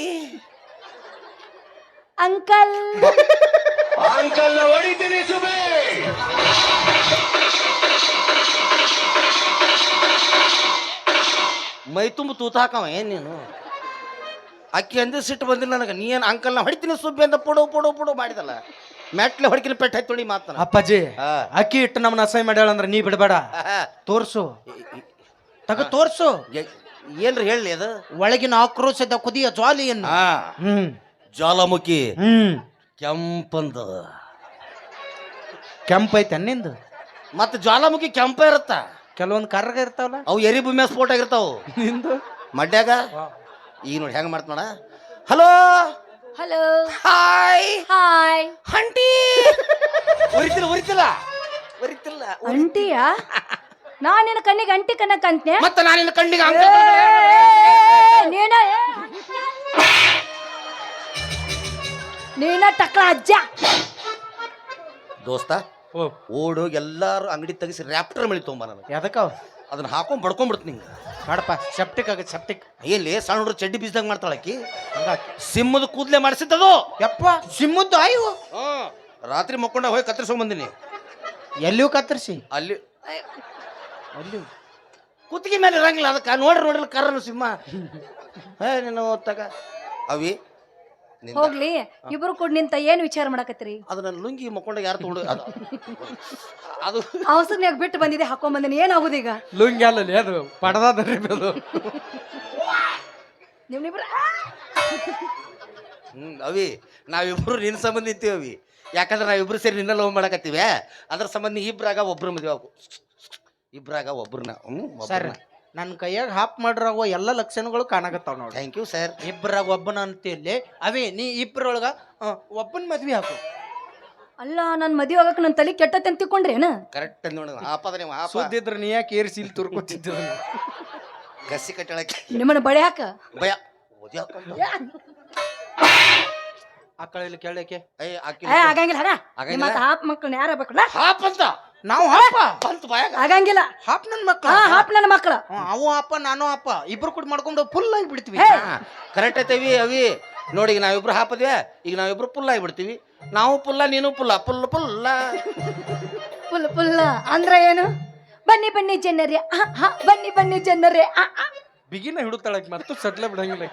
ಅಂಕಲ್. ಅಂಕಲ್ ಹೊಡಿತೀನಿ ಸುಬೇ. ಮೈ ತುಂಬ ತೂತ ಹಾಕವ ಏನ್ ನೀನು? ಅಕ್ಕಿ ಅಂದ್ರೆ ಸಿಟ್ಟು ಬಂದಿಲ್ಲ ನನಗೆ. ನೀ ಏನು ನಾ ಹೊಡಿತೀನಿ ಸುಬ್ಬಿ ಅಂತ ಪುಡು ಪುಡು ಪುಡು ಮಾಡಿದಲ್ಲ? ಮೆಟ್ಲೆ ಹೊಡ್ಕಿನ ಪೆಟ್ಟು ಹತ್ತಿ ತೊಡಿ ಮಾತನ ಅಪ್ಪಾಜಿ ಹಾ. ಅಕ್ಕಿ ಇಟ್ಟು ನಮ್ಮನ್ನ ಅಸಹ್ಯ ಮಾಡ್ಯಾಳ ಅಂದ್ರೆ ನೀ ಬಿಡಬೇಡ. ತೋರ್ಸು. ತಗ ತೋರ್ಸು. ಏನ್ರಿ ಹೇಳಿ ಅದು? ಒಳಗಿನ ಆಕ್ರೋಶದ ಕುದಿಯ ಜ್ವಾಲಿಯನ್ನು. ಹಾ. ಹ್ಮ್. ಜ್ವಾಲಾಮುಖಿ. ಹ್ಮ್. ಕೆಂಪಂದ. ಕೆಂಪೈತೆ ನಿಂದು. ಮತ್ತೆ ಜ್ವಾಲಾಮುಖಿ ಕೆಂಪ ಇರುತ್ತ? ಕೆಲವೊಂದು ಕರ್ರಗ ಇರ್ತಾವಲ್ಲ? ಅವು ಎರಿ ಭೂಮಿಯ ಸ್ಫೋಟ ಆಗಿರ್ತಾವ. ನಿಂದು? ಮಡ್ಯಾಗ? ಈಗ ನೋಡಿ ಹೆಂಗ್ ಮಾಡ್ತ ನೋಡ. ಹಲೋ ಹಲೋ ಹಾಯ್ ಹಾಯ್ ಹಂಟಿ ಉರಿತಿಲ್ಲ ಉರಿತಿಲ್ಲ. ಉರಿತಿಲ್ಲ ಅಂಟಿಯ? ನಾ ನಿನ್ನ ಕಣ್ಣಿಗೆ ಅಂಟಿ ಕನ್ನಕಂತ್ನೆ ಮತ್ತೆ ನಿನ್ನ ಕಣ್ಣಿಗೆ ಅಂಟಿ ನೀನ ನೀನ ಟಕ್ಳ ಅಜ್ಜ. ದೋಸ್ತ ಓ. ಓಡು ಎಲ್ಲಾರು ಅಂಗಡಿ ತೆಗಿಸಿ ರ್ಯಾಪ್ಟರ್ ಮಳಿ ತೊಗೊಂಬ ನನಗೆ. ಎದಕ್ಕ ಅದನ್ನ ಹಾಕೊಂಡ್ ಬಡ್ಕೊಂಡ್ಬಿಡ್ತೀನಿ ನಿಂಗೆ. ಮಾಡಪ್ಪ ಸೆಪ್ಟಿಕ್ ಆಗ ಸೆಪ್ಟಿಕ್ ಎಲ್ಲಿ? ಸಣ್ಣ ಹುಡುಗ ಚಡ್ಡಿ ಬೀಸ್ದಂಗ್ ಮಾಡ್ತಾಳಕಿ ಸಿಂಹದ ಕೂದಲೆ ಮಾಡಿಸಿದ್ದದು. ಯಪ್ಪ. ಸಿಮ್ಮದ್ದು ಆಯು. ಹ್ಮ್ ರಾತ್ರಿ ಮಕ್ಕೊಂಡ ಹೋಗಿ ಕತ್ತರಿಸ್ಕೊಂಡ್ ಬಂದಿನಿ. ಎಲ್ಲಿಯೂ ಕತ್ತರಿಸಿ? ಅಲ್ಲಿ. ಅಲ್ಲಿ ಕುತ್ತಿಗೆ ಮೇಲೆ ಇರಂಗಿಲ್ಲ ಅದಕ್ಕೆ ನೋಡ್ರಿ ನೋಡ್ರಿ ಕರ್ರನು ಸಿಂಹ. ಹೇ ನೀನು ತಗ ಅವಿ ಹೋಗ್ಲಿ ಇಬ್ರು ಕೂಡ ನಿಂತ ಏನ್ ವಿಚಾರ ಮಾಡಕತ್ತೀರಿ? ಅದು ನನ್ನ ಲುಂಗಿ ಮಕ್ಕೊಂಡ ಯಾರು ತಗೊಂಡು ಅದು ಅದು. ಅವಸರ್ನ್ಯಾಗ ಬಿಟ್ಟು ಬಂದಿದೆ ಹಾಕೊಂಡ್ ಬಂದಿನಿ ಏನಾಗುದೀಗ ಲುಂಗಿ ಅಲ್ಲಲ್ಲಿ ಅದು ಪಡದಾದ್ರಿ ಅದು. ನಿಮ್ನಿಬ್ರ ಹ್ಮ್ ಅವಿ ನಾವಿಬ್ರು ನಿನ್ನ ಸಂಬಂಧ ನಿಂತೀವಿ ಅವಿ. ಯಾಕಂದ್ರೆ ನಾವಿಬ್ರು ಸೇರಿ ನಿನ್ನ ಲವ್ ಮಾಡಕತ್ತೀವಿ ಅದ್ರ ಸಂಬಂಧ ಇಬ್ರಾಗ ಒಬ್ರು ಮದುವೆ ಆಗು ಇಬ್ರಾಗ ಒಬ್ರನ್ನ ಹ್ಞೂ ಸರ್. ಒಬ್ರನ್ನ ನನ್ನ ಕೈಯಾಗ ಹಾಪ್ ಮಾಡ್ರಾಗ ಎಲ್ಲ ಲಕ್ಷಣಗಳು ಕಾಣಕತ್ತಾವ ನೋಡಿ. ಥ್ಯಾಂಕ್ ಯು ಸರ್ ಇಬ್ಬರಾಗ ಒಬ್ಬನ ಇಲ್ಲಿ ಅವೇ ನೀ ಇಬ್ಬರೊಳಗ ಒಬ್ಬನ ಮದ್ವಿ ಹಾಕು. ಅಲ್ಲ ನನ್ ಮದುವೆ ಆಗಕ್ ನನ್ನ ತಲೆ ಕೆಟ್ಟ ಅಂತ ತಿಳ್ಕೊಂಡ್ರೇನ ಕರೆಕ್ಟ್ ನೋಡಿ. ಹಾಪದ ನೀವು ಹಾಪ ಸುದ್ದಿದ್ರ ನೀ ಯಾಕೆ ಏರಿಸಿ ಇಲ್ಲಿ ತುರ್ಕೊತಿದ್ದ ಗಸಿ ಕಟ್ಟಳಕ್ಕೆ. ನಿಮ್ಮನ್ನ ಬಳೆ ಹಾಕ. ಭಯ ಆ ಆಕಳ ಇಲ್ಲಿ ಕೇಳಕ್ಕೆ ಆಕಿ ಏ ಆಗಂಗಿಲ್ಲ ಹರ? ನಿಮ್ಮ ಹಾಪ್ ಮಕ್ಕಳನ್ನ ಯಾರ ಬೇಕಲ್ಲ ಹಾಪ್ ಅಂತ. ನಾವು ಅಪ್ಪ. ಬಂತು ಭಯ ಆಗಂಗಿಲ್ಲ. ಹಾಪ್ ನನ್ನ ಮಕ್ಕಳು ಹಾ ಹಾಪ್ ನನ್ನ ಮಕ್ಕಳ ಅವು ಅಪ್ಪ ನಾನು ಅಪ್ಪ. ಇಬ್ರು ಕೂಡ ಮಾಡ್ಕೊಂಡು ಫುಲ್ ಆಗಿ ಬಿಡ್ತೀವಿ. ಕರೆಕ್ಟ್ ಐತೇವಿ ಅವಿ ನೋಡಿ ಈಗ ನಾವಿಬ್ರು ಹಾಪದ್ವಿ ಈಗ ನಾವಿಬ್ರು ಫುಲ್ ಆಗಿ ಬಿಡ್ತೀವಿ. ನಾವು ಫುಲ್ಲ ನೀನು ಫುಲ್ಲ ಫುಲ್ ಫುಲ್ಲ ಫುಲ್ ಫುಲ್ಲ ಅಂದ್ರೆ ಏನು? ಬನ್ನಿ ಬನ್ನಿ ಜನರೇ. ಬನ್ನಿ ಬನ್ನಿ ಜನರೇ. ಬಿಗಿನ ಹಿಡುತ್ತಾಳಕ್ಕೆ ಮತ್ತು ಸಡ್ಲ ಬಿಡಂಗಿಲ್ಲ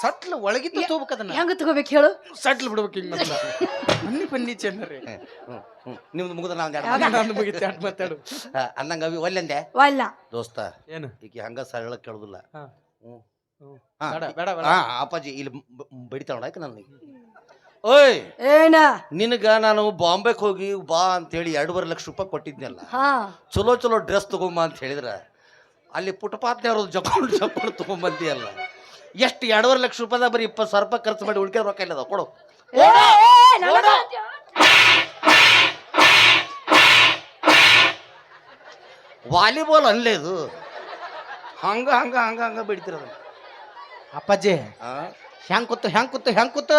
ಸಟ್ಲ ಒಳಗಿದ್ದು ತಗೋಬೇಕು ಅದನ್ನ. ಹೆಂಗ್ ತಗೋಬೇಕು ಹೇಳು? ಸಟ್ಲ್ ಬಿಡ್ಬೇಕು ಹಿಂಗ್ ಮತ್ತೆ ಬನ್ನಿ ಬನ್ನಿ ಚೆನ್ನರಿ. ನಿಮ್ದು ಮುಗಿದ ನಾವು ನಾನು ಮುಗಿತೆ ಅಟ್ ಮಾತಾಡು. ಅನ್ನಂಗ ಅವಿ ಒಲ್ಲೆಂದೆ ವಲ್ಲ ದೋಸ್ತ ಏನು? ಈಗ ಹಂಗ ಸರಳ ಕೇಳುದಿಲ್ಲ. ಹಾ. ಹ್ಮ್. ಹಾ. ಬೇಡ ಬೇಡ ಬೇಡ. ಹಾ ಅಪ್ಪಾಜಿ ಇಲ್ಲಿ ಬಡಿತಾಳ ನನಗೆ. ಓಯ್! ಏನ? ನಿನಗ ನಾನು ಬಾಂಬೆಗೆ ಹೋಗಿ ಬಾ ಅಂತೇಳಿ ಎರಡೂವರೆ ಲಕ್ಷ ರೂಪಾಯಿ ಕೊಟ್ಟಿದ್ನಲ್ಲ. ಹಾ. ಚಲೋ ಚಲೋ ಡ್ರೆಸ್ ತಗೊಂಬ ಅಂತ ಹೇಳಿದ್ರ. ಅಲ್ಲಿ ಪುಟಪಾತ್ನವ್ರು ಜಕೊಂಡು ತಗೊಂಬಂದಿ ಅಲ್ಲ ಎಷ್ಟು ಎರಡೂವರೆ ಲಕ್ಷ ರೂಪಾಯಿದಾಗ ಬರೀ ಇಪ್ಪತ್ತು ಸಾವಿರ ರೂಪಾಯಿ ಖರ್ಚು ಮಾಡಿ ಉಳ್ಕೆ ರೊಕ್ಕ ಇಲ್ಲದ? ಕೊಡು. ವಾಲಿಬಾಲ್ ಅಲ್ಲೇ ಇದು. ಹಂಗ ಹಂಗ ಹಂಗ ಹಂಗ ಬಿಡ್ತಿರೋದು. ಅಪ್ಪಾಜಿ ಆ? ಹೆಂಗ್ ಕೂತು ಹೆಂಗ್ ಕೂತು ಹೆಂಗ್ ಕೂತು?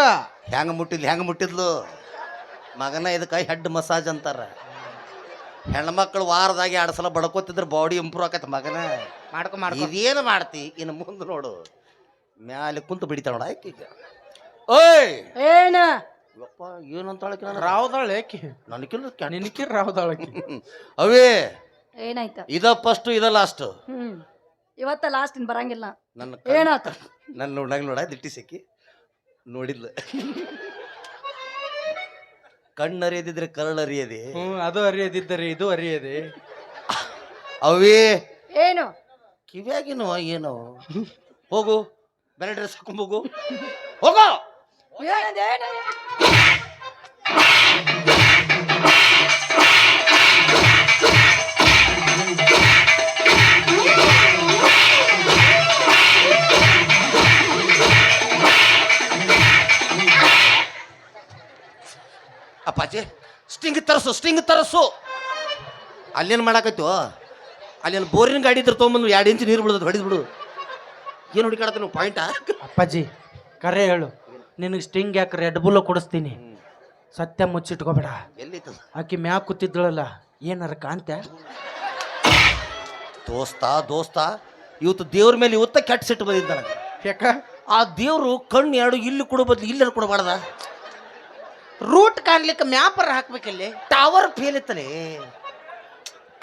ಹೆಂಗ ಮುಟ್ಟಿದ್ಲು ಹೆಂಗ ಮುಟ್ಟಿದ್ಲು? ಮಗನ ಇದಕ್ಕೆ ಹೆಡ್ ಮಸಾಜ್ ಅಂತಾರ. ಹೆಣ್ಮಕ್ಳು ವಾರದಾಗ ಎರಡು ಸಲ ಬಡ್ಕೋತಿದ್ರೆ ಬಾಡಿ ಇಂಪ್ರೂವ್ ಆಕತ್ ಮಗನ. ಮಾಡ್ಕೊ ಮಾಡ್ಕೊ. ಇದೇನು ಮಾಡ್ತಿ? ಇನ್ನು ಮುಂದೆ ನೋಡು. ಮ್ಯಾಲೆ ಕುಂತು ಬಿಡಿತಾಳ ನೋಡ ಈಗ. ಓಯ್! ಏನ? ಯಪ್ಪ ಏನಂತಾಳಕ್ಕೆ ನಾನು ರಾವದಾಳ ಏಕಿ ನನಗಿಲ್ಲ ನಿನಕಿ ರಾವದಾಳಕಿ ಅವೇ! ಏನಾಯ್ತ? ಇದ ಫಸ್ಟ್ ಇದ ಲಾಸ್ಟ್ ಹ್ಮ್. ಇವತ್ತ ಲಾಸ್ಟ್ ಇನ್ ಬರಂಗಿಲ್ಲ. ನನ್ನ ಏನಾತ? ನನ್ನ ನೋಡಂಗ ನೋಡ ದಿಟ್ಟಿ ಸಿಕ್ಕಿ ನೋಡಿದ್ಲ ಕಣ್ಣರಿಯದಿದ್ರೆ ಕರಳರಿಯದೆ ಹ್ಮ್ ಅದು ಅರಿಯದಿದ್ದರೆ ಇದು ಅರಿಯದೆ. ಅವೇ! ಏನು? ಕಿವ್ಯಾಗಿನೋ ಏನೋ? ಹೋಗು. ಬೇರೆ ಡ್ರೆಸ್ ಹಾಕೊಂಡ್ ಹೋಗು? ಅಪ್ಪಾಜಿ ಸ್ಟಿಂಗ್ ತರಸು ಸ್ಟಿಂಗ್ ತರಸು. ಅಲ್ಲೇನು ಮಾಡಾಕೈತು? ಅಲ್ಲೇನು ಬೋರಿನ ಗಾಡಿ ಇದ್ರೆ ತೊಗೊಂಬಂದು ಎರಡು ಇಂಚು ನೀರು ಬಿಡೋದು ಹೊಡೆದು ಬಿಡು ಏನು ಹುಡುಕಾಡತ್ತ ನೀವು? ಪಾಯಿಂಟಾ ಅಪ್ಪಾಜಿ ಕರೆ ಹೇಳು. ನಿನಗೆ ಸ್ಟಿಂಗ್ ಯಾಕೆ ರೆಡ್ ಬುಲ್ಲ ಕೊಡಿಸ್ತೀನಿ? ಸತ್ಯ ಮುಚ್ಚಿಟ್ಕೋಬೇಡ. ಎಲ್ಲಿ ಆಕಿ ಮ್ಯಾಕ್ ಕೂತಿದ್ದಳಲ್ಲ ಏನಾರ ಕಾಣ್ತೆ ದೋಸ್ತ ದೋಸ್ತ ಇವತ್ತು ದೇವ್ರ ಮೇಲೆ ಇವತ್ತ ಕೆಟ್ಟ ಸಿಟ್ಟು ಬಂದಿದ್ದ ನನಗೆ. ಯಾಕ? ಆ ದೇವ್ರು ಕಣ್ಣು ಎರಡು ಇಲ್ಲಿ ಕೊಡೋ ಬದ್ಲು ಇಲ್ಲಿ ಕೊಡಬಾರ್ದ? ರೂಟ್ ಕಾಣ್ಲಿಕ್ಕೆ ಮ್ಯಾಪರ್ ಹಾಕ್ಬೇಕಲ್ಲಿ ಟವರ್ ಫೇಲ್ ಇತ್ತಲೇ.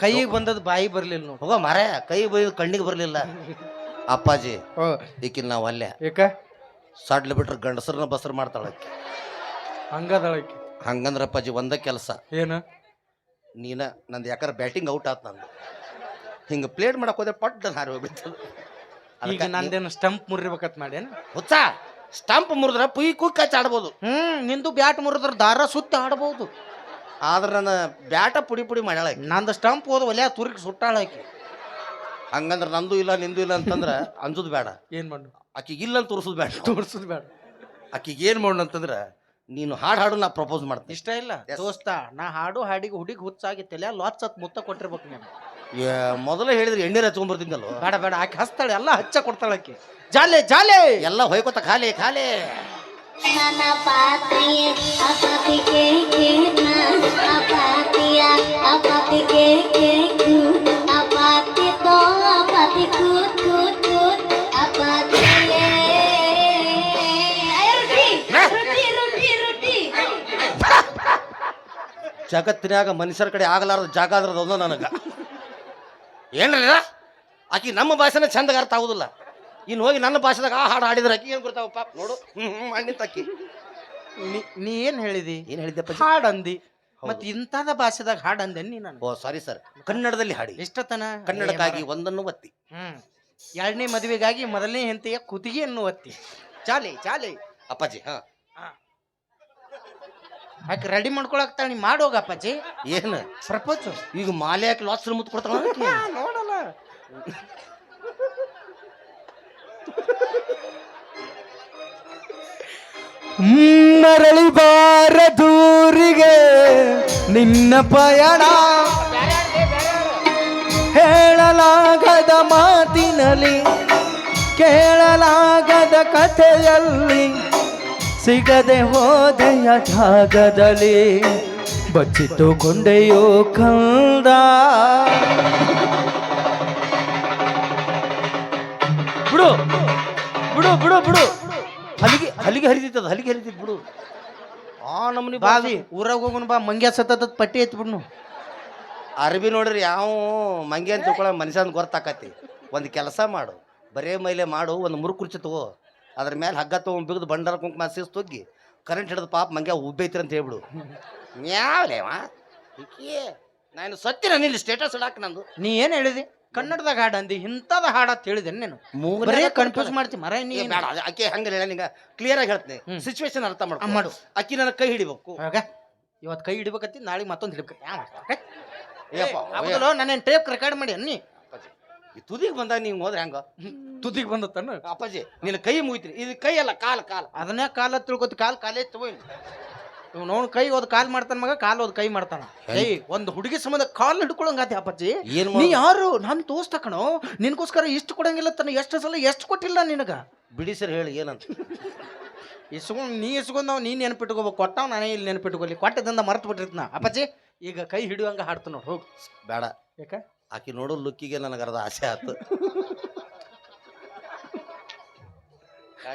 ಕೈಗೆ ಬಂದದ್ದು ಬಾಯಿ ಬರಲಿಲ್ಲ ನೋಡಿ. ಹೋಗೋ ಮರ ಕೈ ಬೈದು ಕಣ್ಣಿಗೆ ಬರಲಿಲ್ಲ. ಅಪ್ಪಾಜಿ ಈಕಿನ ನಾವು ಅಲ್ಲೇ. ಏಕ? ಸಡ್ಲ ಬಿಟ್ರೆ ಗಂಡಸರನ್ನ ಬಸರ್ ಮಾಡ್ತಾಳೆ ಆಕಿ. ಹಂಗದಳಕಿ ಹಂಗಂದ್ರ ಅಪ್ಪಾಜಿ ಒಂದ ಕೆಲಸ. ಏನು? ನೀನ ನಂದು ಯಾಕಂದ್ರೆ ಬ್ಯಾಟಿಂಗ್ ಔಟ್ ಆತ್ ನಂದು. ಹಿಂಗ ಪ್ಲೇಟ್ ಮಾಡಕ್ ಹೋದ್ರೆ ಪಟ್ ಹಾರಿ ಹೋಗ್ಬಿಡ್ತದೆ. ಈಗ ನಂದೇನು ಸ್ಟಂಪ್ ಮುರಿಬೇಕತ್ ಮಾಡೇನು ಹುಚ್ಚ ಸ್ಟಂಪ್ ಮುರಿದ್ರ ಪುಯ್ ಕುಕ್ ಹಚ್ಚಿ ಆಡ್ಬೋದು. ಹ್ಮ್ ನಿಂದು ಬ್ಯಾಟ್ ಮುರಿದ್ರ ದಾರ ಸುತ್ತ ಆಡ್ಬೋದು. ಆದ್ರೆ ನನ್ನ ಬ್ಯಾಟ ಪುಡಿ ಪುಡಿ ಮಾಡ್ಯಾಳ ಆಕಿ. ನಂದು ಸ್ಟಂಪ್ ಹೋದ ಒಲೆ ತುರ್ಗಿ ಸುಟ್ಟಾಳಕಿ ಹಂಗಂದ್ರ ನಂದು ಇಲ್ಲ ನಿಂದು ಇಲ್ಲ ಅಂತಂದ್ರೆ ಅಂಜುದು ಬೇಡ. ಏನು ಮಾಡು ಆಕಿಗೆ ಇಲ್ಲ ಅಂತ ತೋರಿಸೋದು ಬೇಡ. ತೋರಿಸೋದು ಬೇಡ. ಆಕಿಗೆ ಏನು ಮಾಡೋಣ ಅಂತಂದ್ರೆ ನೀನು ಹಾಡು ಹಾಡು ನಾ ಪ್ರಪೋಸ್ ಮಾಡ್ತೀನಿ. ಇಷ್ಟ ಇಲ್ಲ. ದೋಸ್ತ ನಾ ಹಾಡು ಹಾಡಿಗೆ ಹುಡುಗಿ ಹುಚ್ಚಾಗಿತ್ತಲ್ಲ ಲಾಚ್ ಹತ್ ಮುತ್ತ ಕೊಟ್ಟಿರ್ಬೇಕು ನೀನು. ಏ, ಮೊದಲೇ ಹೇಳಿದ್ರೆ ಎಣ್ಣೆ ಹಚ್ಕೊಂಡ್ಬರ್ತಿದ್ದಲ್ಲ ಬೇಡ ಬೇಡ ಆಕೆ ಹಚ್ತಾಳೆ ಎಲ್ಲ ಹಚ್ಚ ಕೊಡ್ತಾಳೆ ಆಕೆ. ಜಾಲೆ ಜಾಲೆ! ಎಲ್ಲ ಹೊಯ್ಕೋತ ಖಾಲಿ ಖಾಲಿ. ನನ್ನ ಜಗತ್ತಿನಾಗ ಮನುಷ್ಯರ ಕಡೆ ಆಗಲಾರದ ಜಾಗ ಅದ್ರದ್ದು ನನಗೆ. ಏನ್ರಿ ಆಕಿ ನಮ್ಮ ಭಾಷೆನ ಚಂದಗ ಅರ್ಥ ಆಗುದಿಲ್ಲ. ಇನ್ನು ಹೋಗಿ ನನ್ನ ಭಾಷೆದಾಗ ಆ ಹಾಡು ಹಾಡಿದ್ರೆ ಆಕಿ ಏನು ಗೊತ್ತಾವಪ್ಪ ಪಾಪ? ನೋಡು. ಹ್ಮ್ ಅಕ್ಕಿ ನೀ- ಏನ್ ಹೇಳಿದಿ? ಏನು ಹೇಳಿದ್ದಪ್ಪ ಹಾಡು ಅಂದಿ ಮತ್ ಇಂಥದ ಭಾಷೆದಾಗ ಹಾಡು ಅಂದೆ ನೀ ನಾನು. ಓ ಸಾರಿ ಸರ್ ಕನ್ನಡದಲ್ಲಿ ಹಾಡಿ. ಇಷ್ಟತನ ಕನ್ನಡಕ್ಕಾಗಿ ಒಂದನ್ನು ಒತ್ತಿ. ಹ್ಮ್. ಎರಡನೇ ಮದುವೆಗಾಗಿ ಮೊದಲನೇ ಹೆಂತೆಯ ಕುತ್ತಿಗೆಯನ್ನು ಒತ್ತಿ ಚಾಲಿ ಚಾಲಿ. ಅಪ್ಪಾಜಿ ಹಾ. ಆಕೆ ರೆಡಿ ಮಾಡ್ಕೊಳಕ್ತಾಳ ನೀ ಮಾಡೋಗ ಅಪ್ಪಾಜಿ. ಏನು? ಪ್ರಪೋಸ್ ಈಗ ಮಾಲೆ ಹಾಕಿ ಲಾಸ್ ಮುತ್ತು ನೋಡಲ್ಲ. ಮರಳಿ ಬಾರ ದೂರಿಗೆ ನಿನ್ನ ಪಯಣ. ಹೇಳಲಾಗದ ಮಾತಿನಲ್ಲಿ ಕೇಳಲಾಗದ ಕಥೆಯಲ್ಲಿ ಸಿಗದೆ ಹೋದೆಯ ಜಾಗದಲ್ಲಿ ಬಚ್ಚಿಟ್ಟುಕೊಂಡೆಯೋ ಕಂದ. ಬಿಡು ಬಿಡು ಬಿಡು ಬಿಡು. ಹಲಿಗೆ ಹಲಿಗೆ ಹರಿದಿತ್ತು ಹಲಿಗೆ ಹರಿದಿತ್ತು ಬಿಡು. ಆ ನಮ್ಮನಿ ಬಾವಿ ಊರಾಗ ಹೋಗೋಣ ಬಾ ಮಂಗ್ಯ ಸತ್ತದ ಪಟ್ಟಿ ಎತ್ ಬಿಡ್ನು. ಅರಬಿ ನೋಡ್ರಿ ಯಾವ ಮಂಗ್ಯ ಅಂತ ತಿಳ್ಕೊಳ್ಳೋ ಮನುಷ್ಯನ ಗೊತ್ತಾಕತಿ ಒಂದು ಕೆಲಸ ಮಾಡು ಬರೇ ಮೈಲೆ ಮಾಡು ಒಂದು ಮುರು ಕುರ್ಚಿ ತಗೋ. ಅದ್ರ ಮೇಲೆ ಹಗ್ಗ ತೊಗೊಂಡು ಬಿಗಿದು ಬಂಡಾರ ಕುಂಕುಮ ಸೀಸ್ ತೊಗ್ಗಿ ಕರೆಂಟ್ ಹಿಡಿದು ಪಾಪ ಮಂಗ್ಯ ಉಬ್ಬೈತಿರ ಅಂತ ಹೇಳ್ಬಿಡು. ಯಾವ್ಲೇವ ನಾನು ಸತ್ತಿನ ನಿಲ್ಲಿ ಸ್ಟೇಟಸ್ ಇಡಾಕ ನಂದು. ನೀ ಏನ್ ಹೇಳಿದಿ? ಕನ್ನಡದಾಗ ಹಾಡ ಅಂದಿ ಇಂಥದ ಹಾಡ ಅಂತ ಹೇಳಿದೆ ನೀನು? ಬರೇ ಕನ್ಫ್ಯೂಸ್ ಮಾಡ್ತಿ ಮರ ನೀ ಬೇಡ ಆಕೆ ಹಂಗೆ ಹೇಳ ನಿಂಗೆ ಕ್ಲಿಯರ್ ಆಗಿ ಹೇಳ್ತೀನಿ. ಸಿಚುವೇಶನ್ ಅರ್ಥ ಮಾಡು ಮಾಡು. ಅಕ್ಕಿ ನನ್ನ ಕೈ ಹಿಡಿಬೇಕು. ಹೋಗ ಇವತ್ತು ಕೈ ಹಿಡಿಬೇಕತ್ತಿ ನಾಳೆ ಮತ್ತೊಂದು ಹಿಡಿಬೇಕು. ಏಪ್ಪ, ಆಗುದಿಲ್ಲ ನಾನೇನು ಟೇಪ್ ರೆಕಾರ್ಡ್ ಮಾಡಿ ಅನ್ನಿ ಈ ತುದಿಗೆ ಬಂದ ನೀವು ಹೋದ್ರೆ ಹೆಂಗ? ತುದಿಗೆ ಬಂದತ್ತನ? ಅಪ್ಪಾಜಿ ನಿನ್ನ ಕೈ ಮುಗಿತೀನಿ ಇದು ಕೈ ಅಲ್ಲ ಕಾಲ್ ಕಾಲ್. ಅದನ್ನೇ ಕಾಲ ತಿಳ್ಕೊತಿ ಕಾಲ್ ಕಾಲೇ ತಗೋ ಇವ್ ನೋಡ್ ಕೈ ಓದ್ ಕಾಲ್ ಮಾಡ್ತಾನ ಮಗ ಕಾಲ್ ಓದ್ ಕೈ ಮಾಡ್ತಾನ. ಕೈ ಒಂದು ಹುಡುಗಿ ಸಂಬಂಧ ಕಾಲ್ ಹಿಡ್ಕೊಳಂಗಾತಿ ಅಪ್ಪಾಜಿ. ಏನ್ ನೀ ಯಾರು? ನಾನು ತೋರ್ಸ್ತ ಕಣೋ. ನಿನ್ಗೋಸ್ಕರ ಇಷ್ಟು ಕೊಡಂಗಿಲ್ಲ ತನ್ನ ಎಷ್ಟು ಸಲ ಎಷ್ಟು ಕೊಟ್ಟಿಲ್ಲ ನಿನಗ? ಬಿಡಿ ಸರ್ ಹೇಳಿ ಏನಂತ? ಇಸ್ಕೊಂಡ್ ನೀ ಇಸ್ಕೊಂಡ್ ನಾವು ನೀನ್ ನೆನಪಿಟ್ಕೋಬೇಕು. ಕೊಟ್ಟಾವ್ ನಾನೇ ಇಲ್ಲಿ ನೆನಪಿಟ್ಕೊಲಿ ಕೊಟ್ಟದಿಂದ ಮರ್ತು ಬಿಟ್ಟಿರ್ತಾನ. ಅಪ್ಪಾಜಿ ಈಗ ಕೈ ಹಿಡಿಯುವಂಗ ಹಾಡ್ತು ನೋಡಿ ಹೋಗಿ. ಬೇಡ. ಯಾಕ ಆಕಿ ನೋಡೋ ಲುಕ್ಕಿಗೆ ನನಗೆ ಅರ್ಧ ಆಸೆ ಆಯ್ತು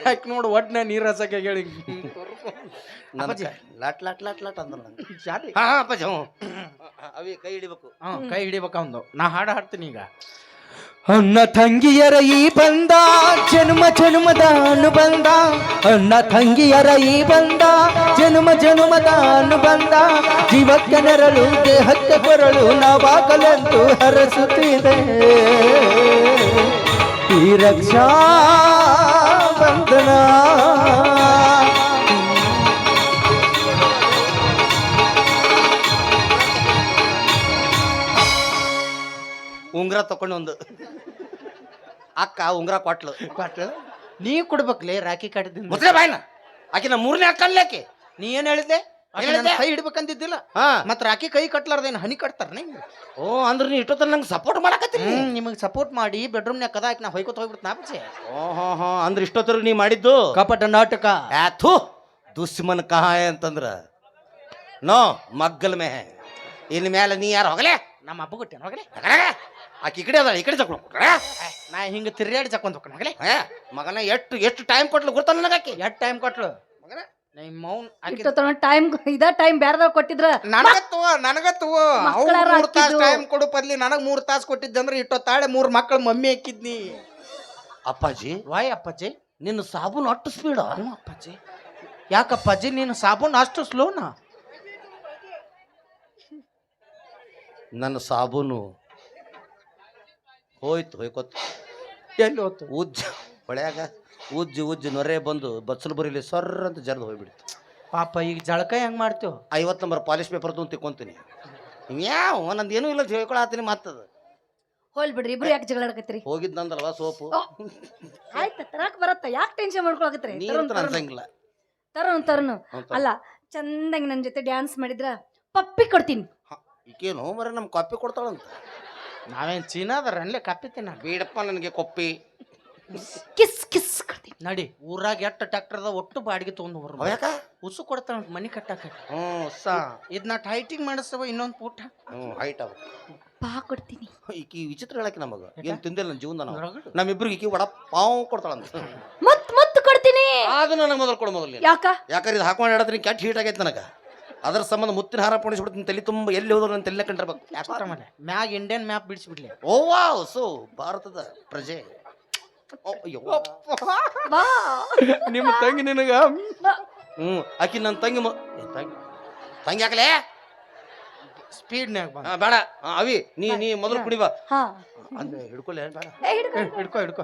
ಯಾಕೆ ನೋಡು ಒಟ್ಟನೆ ನೀರ್ ಹಸಕ್ಕೆ ಹೇಳಿ. ನನ್ನ ಅಪ್ಪಾಜಿ. ಕೈ- ಲಾಟ್ ಲಾಟ್ ಲಾಟ್ ಲಾಟ್ ಅಂದ್ರೆ ನಂಗೆ. ಜಾಲಿ. ಹಾ ಹಾ ಅಪ್ಪಾಜಿ ಹ್ಞೂ ಅವಿ ಕೈ ಹಿಡಿಬೇಕು. ಹ್ಮ್ ಕೈ ಹಿಡಿಬೇಕು ಅವನು ನಾ ಹಾಡು ಹಾಡ್ತೀನಿ ಈಗ. ಅಣ್ಣ ತಂಗಿಯರ ಈ ಬಂದ, ಜನ್ಮ ಜನ್ಮದ ಅನುಬಂಧ. ಅಣ್ಣ ತಂಗಿಯರ ಈ ಬಂದ, ಜನ್ಮ ಜನ್ಮದ ಅನುಬಂಧ. ಜೀವಕ್ಕೆ ನೆರಳು, ದೇಹಕ್ಕೆ ಕೊರಳು, ನಾವಾಗಲೆಂದು ಹರಸುತ್ತಿದೆ. ಈ ರಕ್ಷಾ ಬಂಧನ ಉಂಗ್ರ ತಕೊಂಡು ಒಂದು. ಅಕ್ಕ ಉಂಗ್ರ ಕೊಟ್ಲು. ಕೊಟ್ಲು? ನೀ ಕೊಡ್ಬೇಕ್ಲೆ ರಾಖಿ ಕಟ್ಟದಿಂದ ಮೊದಲೇ ಬಾಯ್ನ? ಆಕೆ ನಮ್ಮ ಮೂರನೇ ಅಕ್ಕ ಆಕೆ? ನೀ ಏನ್ ಹೇಳಿದ್ದೆ? ಕೈ ಹಿಡ್ಬೇಕಂತಿದ್ದಿಲ್ಲ ಹಾ. ಮತ್ ರಾಕಿ ಕೈ ಕಟ್ಲಾರ್ದೇನು ಹನಿ ಕಟ್ತಾರ ನಿಂಗೆ ಓ ಅಂದ್ರೆ ನೀ ಇಷ್ಟೊತ್ತ ನಂಗೆ ಸಪೋರ್ಟ್ ಮಾಡಕತ್ತೀನಿ ನಿಮಗೆ ಸಪೋರ್ಟ್ ಮಾಡಿ ಬೆಡ್ರೂಮ್ನ್ಯಾಗ ಕದ ಹಾಕಿ ನಾ ಹೊಯ್ಕೊತ ಹೋಗ್ಬಿಡ್ತ ಬಚ್ಚೆ ಓ ಹೋ ಹೋ ಅಂದ್ರೆ ಇಷ್ಟೊತ್ತರ ನೀ ಮಾಡಿದ್ದು? ಕಪಟ ನಾಟಕ. ಯಾಥು ದುಶ್ಮನ್ ಕಹಾಯ ಅಂತಂದ್ರ. ನೋ ಮಗ್ಗಲ್ ಮೇ ಇನ್ ಮೇಲೆ ನೀ ಯಾರು ಹೋಗಲೇ? ನಮ್ಮ ಅಪ್ಪ ಕೊಟ್ಟೇನು ಹೋಗಲೇ? ಆಕಿ ಈ ಕಡೆ ಅದ ಈ ಕಡೆ ತಕೊಂಡು ನಾ ಹಿಂಗ ತಿರ್ಗಾಡಿ ಹೋಗ್ತಾನ ಹೋಗಲೇ ಮಗನ ಎಷ್ಟು ಎಷ್ಟು ಟೈಮ್ ಕೊಟ್ಲು ನನಗೆ ನನಗಾಕಿ ಎಷ್ಟು ಟೈಮ್ ಕೊಟ್ಲು? ಮಗನ? ನಿಮ್ಮ ಮೌನ್ ಇಷ್ಟೊತ್ತ ಟೈಮ್ ಇದ ಟೈಮ್ ಬ್ಯಾರ್ದವ್ರು ಕೊಟ್ಟಿದ್ರ ನನಗತ್ತು ನನಗತ್ತು ಅವ್ರು ಮಕ್ಕಳಾರ ಮೂರ್ ತಾಸು ಹಾಕಿದ್ದು. ಟೈಮ್ ಕೊಡು ಪದ್ಲಿ ಮೂರು ತಾಸು ಕೊಟ್ಟಿದ್ದಂದ್ರೆ ಇಟ್ಟೊತ್ತಾಳೆ ಮೂರು ಮಕ್ಕಳ ಮಮ್ಮಿ ಹಾಕಿದ್ನಿ ಅಪ್ಪಾಜಿ. ವಾಯ್ ಅಪ್ಪಾಜಿ ನಿನ್ನ ಸಾಬೂನು ಅಷ್ಟು ಸ್ಪೀಡ ಹ್ಞೂ ಅಪ್ಪಾಜಿ. ಯಾಕಪ್ಪಾಜಿ ನಿನ್ನ ಸಾಬೂನು ಅಷ್ಟು ಸ್ಲೋನಾ ನನ್ನ ಸಾಬೂನು ಹೋಯ್ತು ಹೋಯ್ಕೊತ. ಎಲ್ಲಿ ಹೋತು? ಉಜ್ಜ ಹೊಳ್ಯಾಗ ಉಜ್ಜಿ ಉಜ್ಜಿ ನೊರೆ ಬಂದು ಬಚ್ಚಲು ಬರೀಲಿ ಸರ್ ಅಂತ ಜರ್ದು ಹೋಗ್ಬಿಡ್ತು. ಪಾಪ ಈಗ ಜಳಕ ಹೆಂಗೆ ಮಾಡ್ತೇವೆ? ಐವತ್ತು ನಂಬರ್ ಪಾಲಿಶ್ ಪೇಪರ್ ತೊಗೊಂಡು ತಿಕ್ಕೊಂತೀನಿ. ಯಾವ ನಂದು ಏನೂ ಇಲ್ಲ ಹೇಳ್ಕೊಳತ್ತೀನಿ ಮತ್ತದ. ಹೋಲ್ ಬಿಡ್ರಿ ಇಬ್ರು ಯಾಕೆ ಜಗಳ ಆಡಕತ್ತೀರಿ? ಹೋಗಿದ್ನಂದಲ್ವ ಸೋಪು? ಆಯ್ತು ತರಕ್ ಬರತ್ತ? ಯಾಕೆ ಟೆನ್ಷನ್ ಮಾಡ್ಕೊಳಕತ್ರಿ ನೀರಂತ ಅನ್ಸಂಗಿಲ್ಲ. ತರುಣ್ ತರುಣ್. ಹ್ಞೂ ತ- ಅಲ್ಲ ಚಂದಂಗ್ ನನ್ನ ಜೊತೆ ಡ್ಯಾನ್ಸ್ ಮಾಡಿದ್ರ ಪಪ್ಪಿ ಕೊಡ್ತೀನಿ. ಈಕೇನು ಮರ ನಮ್ಗೆ ಕಾಪಿ ಕೊಡ್ತಾಳಂತ? ನಾವೇನ್ ಚೀನಾದರ ಅಲ್ಲೇ ತಿನ್ನ ಬೀಡಪ್ಪ ನನಗೆ ಕೊಪ್ಪಿ. ಕಿಸ್ ಕಿಸ್ ಕೊಡ್ತೀನಿ ನಡಿ ಊರಾಗ ಎಷ್ಟು ಟ್ರಾಕ್ಟರ್ದ ಒಟ್ಟು ಬಾಡಿಗೆ ತೊಗೊಂಡು ಬರು ಯಾಕ? ಉಸು ಕೊಡ್ತಾನ ಮನಿ ಕಟ್ಟಾಕ ಹ್ಞೂ ಸಾ ಇದನ್ನ ಟೈಟಿಂಗ್ ಮಾಡಿಸ್ತವ ಇನ್ನೊಂದು ಪುಟ್ಟ ಹ್ಞೂ ಹೈಟ್ ಅವ. ಪಾ ಕೊಡ್ತೀನಿ. ಈಕಿ ವಿಚಿತ್ರ ಹೇಳಕ್ಕೆ ನಮಗ ಏನು ತಿಂದಿಲ್ಲ ನನ್ನ ಜೀವನ ನಾವು. ನಮ್ಮಿಬ್ರಿಗೆ ಈಕಿ ವಡ ಪಾವ್ ಕೊಡ್ತಾಳಂತ. ಮತ್ ಮತ್ ಕೊಡ್ತೀನಿ. ಅದನ್ನ ನನಗೆ ಮೊದಲು ಕೊಡು ಮೊದಲು ನೀನು. ಯಾಕ? ಯಾಕಂದ್ರೆ ಇದು ಹಾಕೊಂಡು ಹೇಳತ್ತೀನಿ ಕೆಟ್ಟ ಹೀಟ್ ಆಗೈತೆ ನನಗೆ. ಅದ್ರ ಸಂಬಂಧ ಮುತ್ತಿನ ಹಾರ ಪುಣಿಸ್ಬಿಡ್ತೀನಿ ತಲೆ ತುಂಬ ಎಲ್ಲಿ ಹೋದ್ರು ನನ್ನ ತಲೆ ಕಂಡಿರ್ಬೇಕು. ಅಷ್ಟ ಮೇಲೆ. ಮ್ಯಾಗ ಇಂಡಿಯನ್ ಮ್ಯಾಪ್ ಬಿಡಿಸ್ಬಿಡ್ಲಿ. ಓ ವಾವ್. ಸೊ ಭಾರತದ ಪ್ರಜೆ. ಓ, ಅಯ್ಯೋ. ನಿಮ್ಮ ತಂಗಿ ನಿನಗ? ಹ್ಞೂ ಆಕಿ ನನ್ನ ತಂಗಿ ಮ- ಏ, ತಂಗಿ. ತಂಗಿ ಹಾಕಲೇ ಸ್ಪೀಡ್ನ್ಯಾಗ ಬಂದ. ಆ, ಬೇಡ. ಆ, ಅವಿ ನೀ ನೀ ಮೊದಲು ಕುಡಿಬಾ ಹಾ. ಅಂದ್ರೆ ಹಿಡ್ಕೊಲೆ ಬೇಡ. ಏ, ಹಿಡ್ಕೊ. ಹಿಡ್ಕೊ ಹಿಡ್ಕೊ.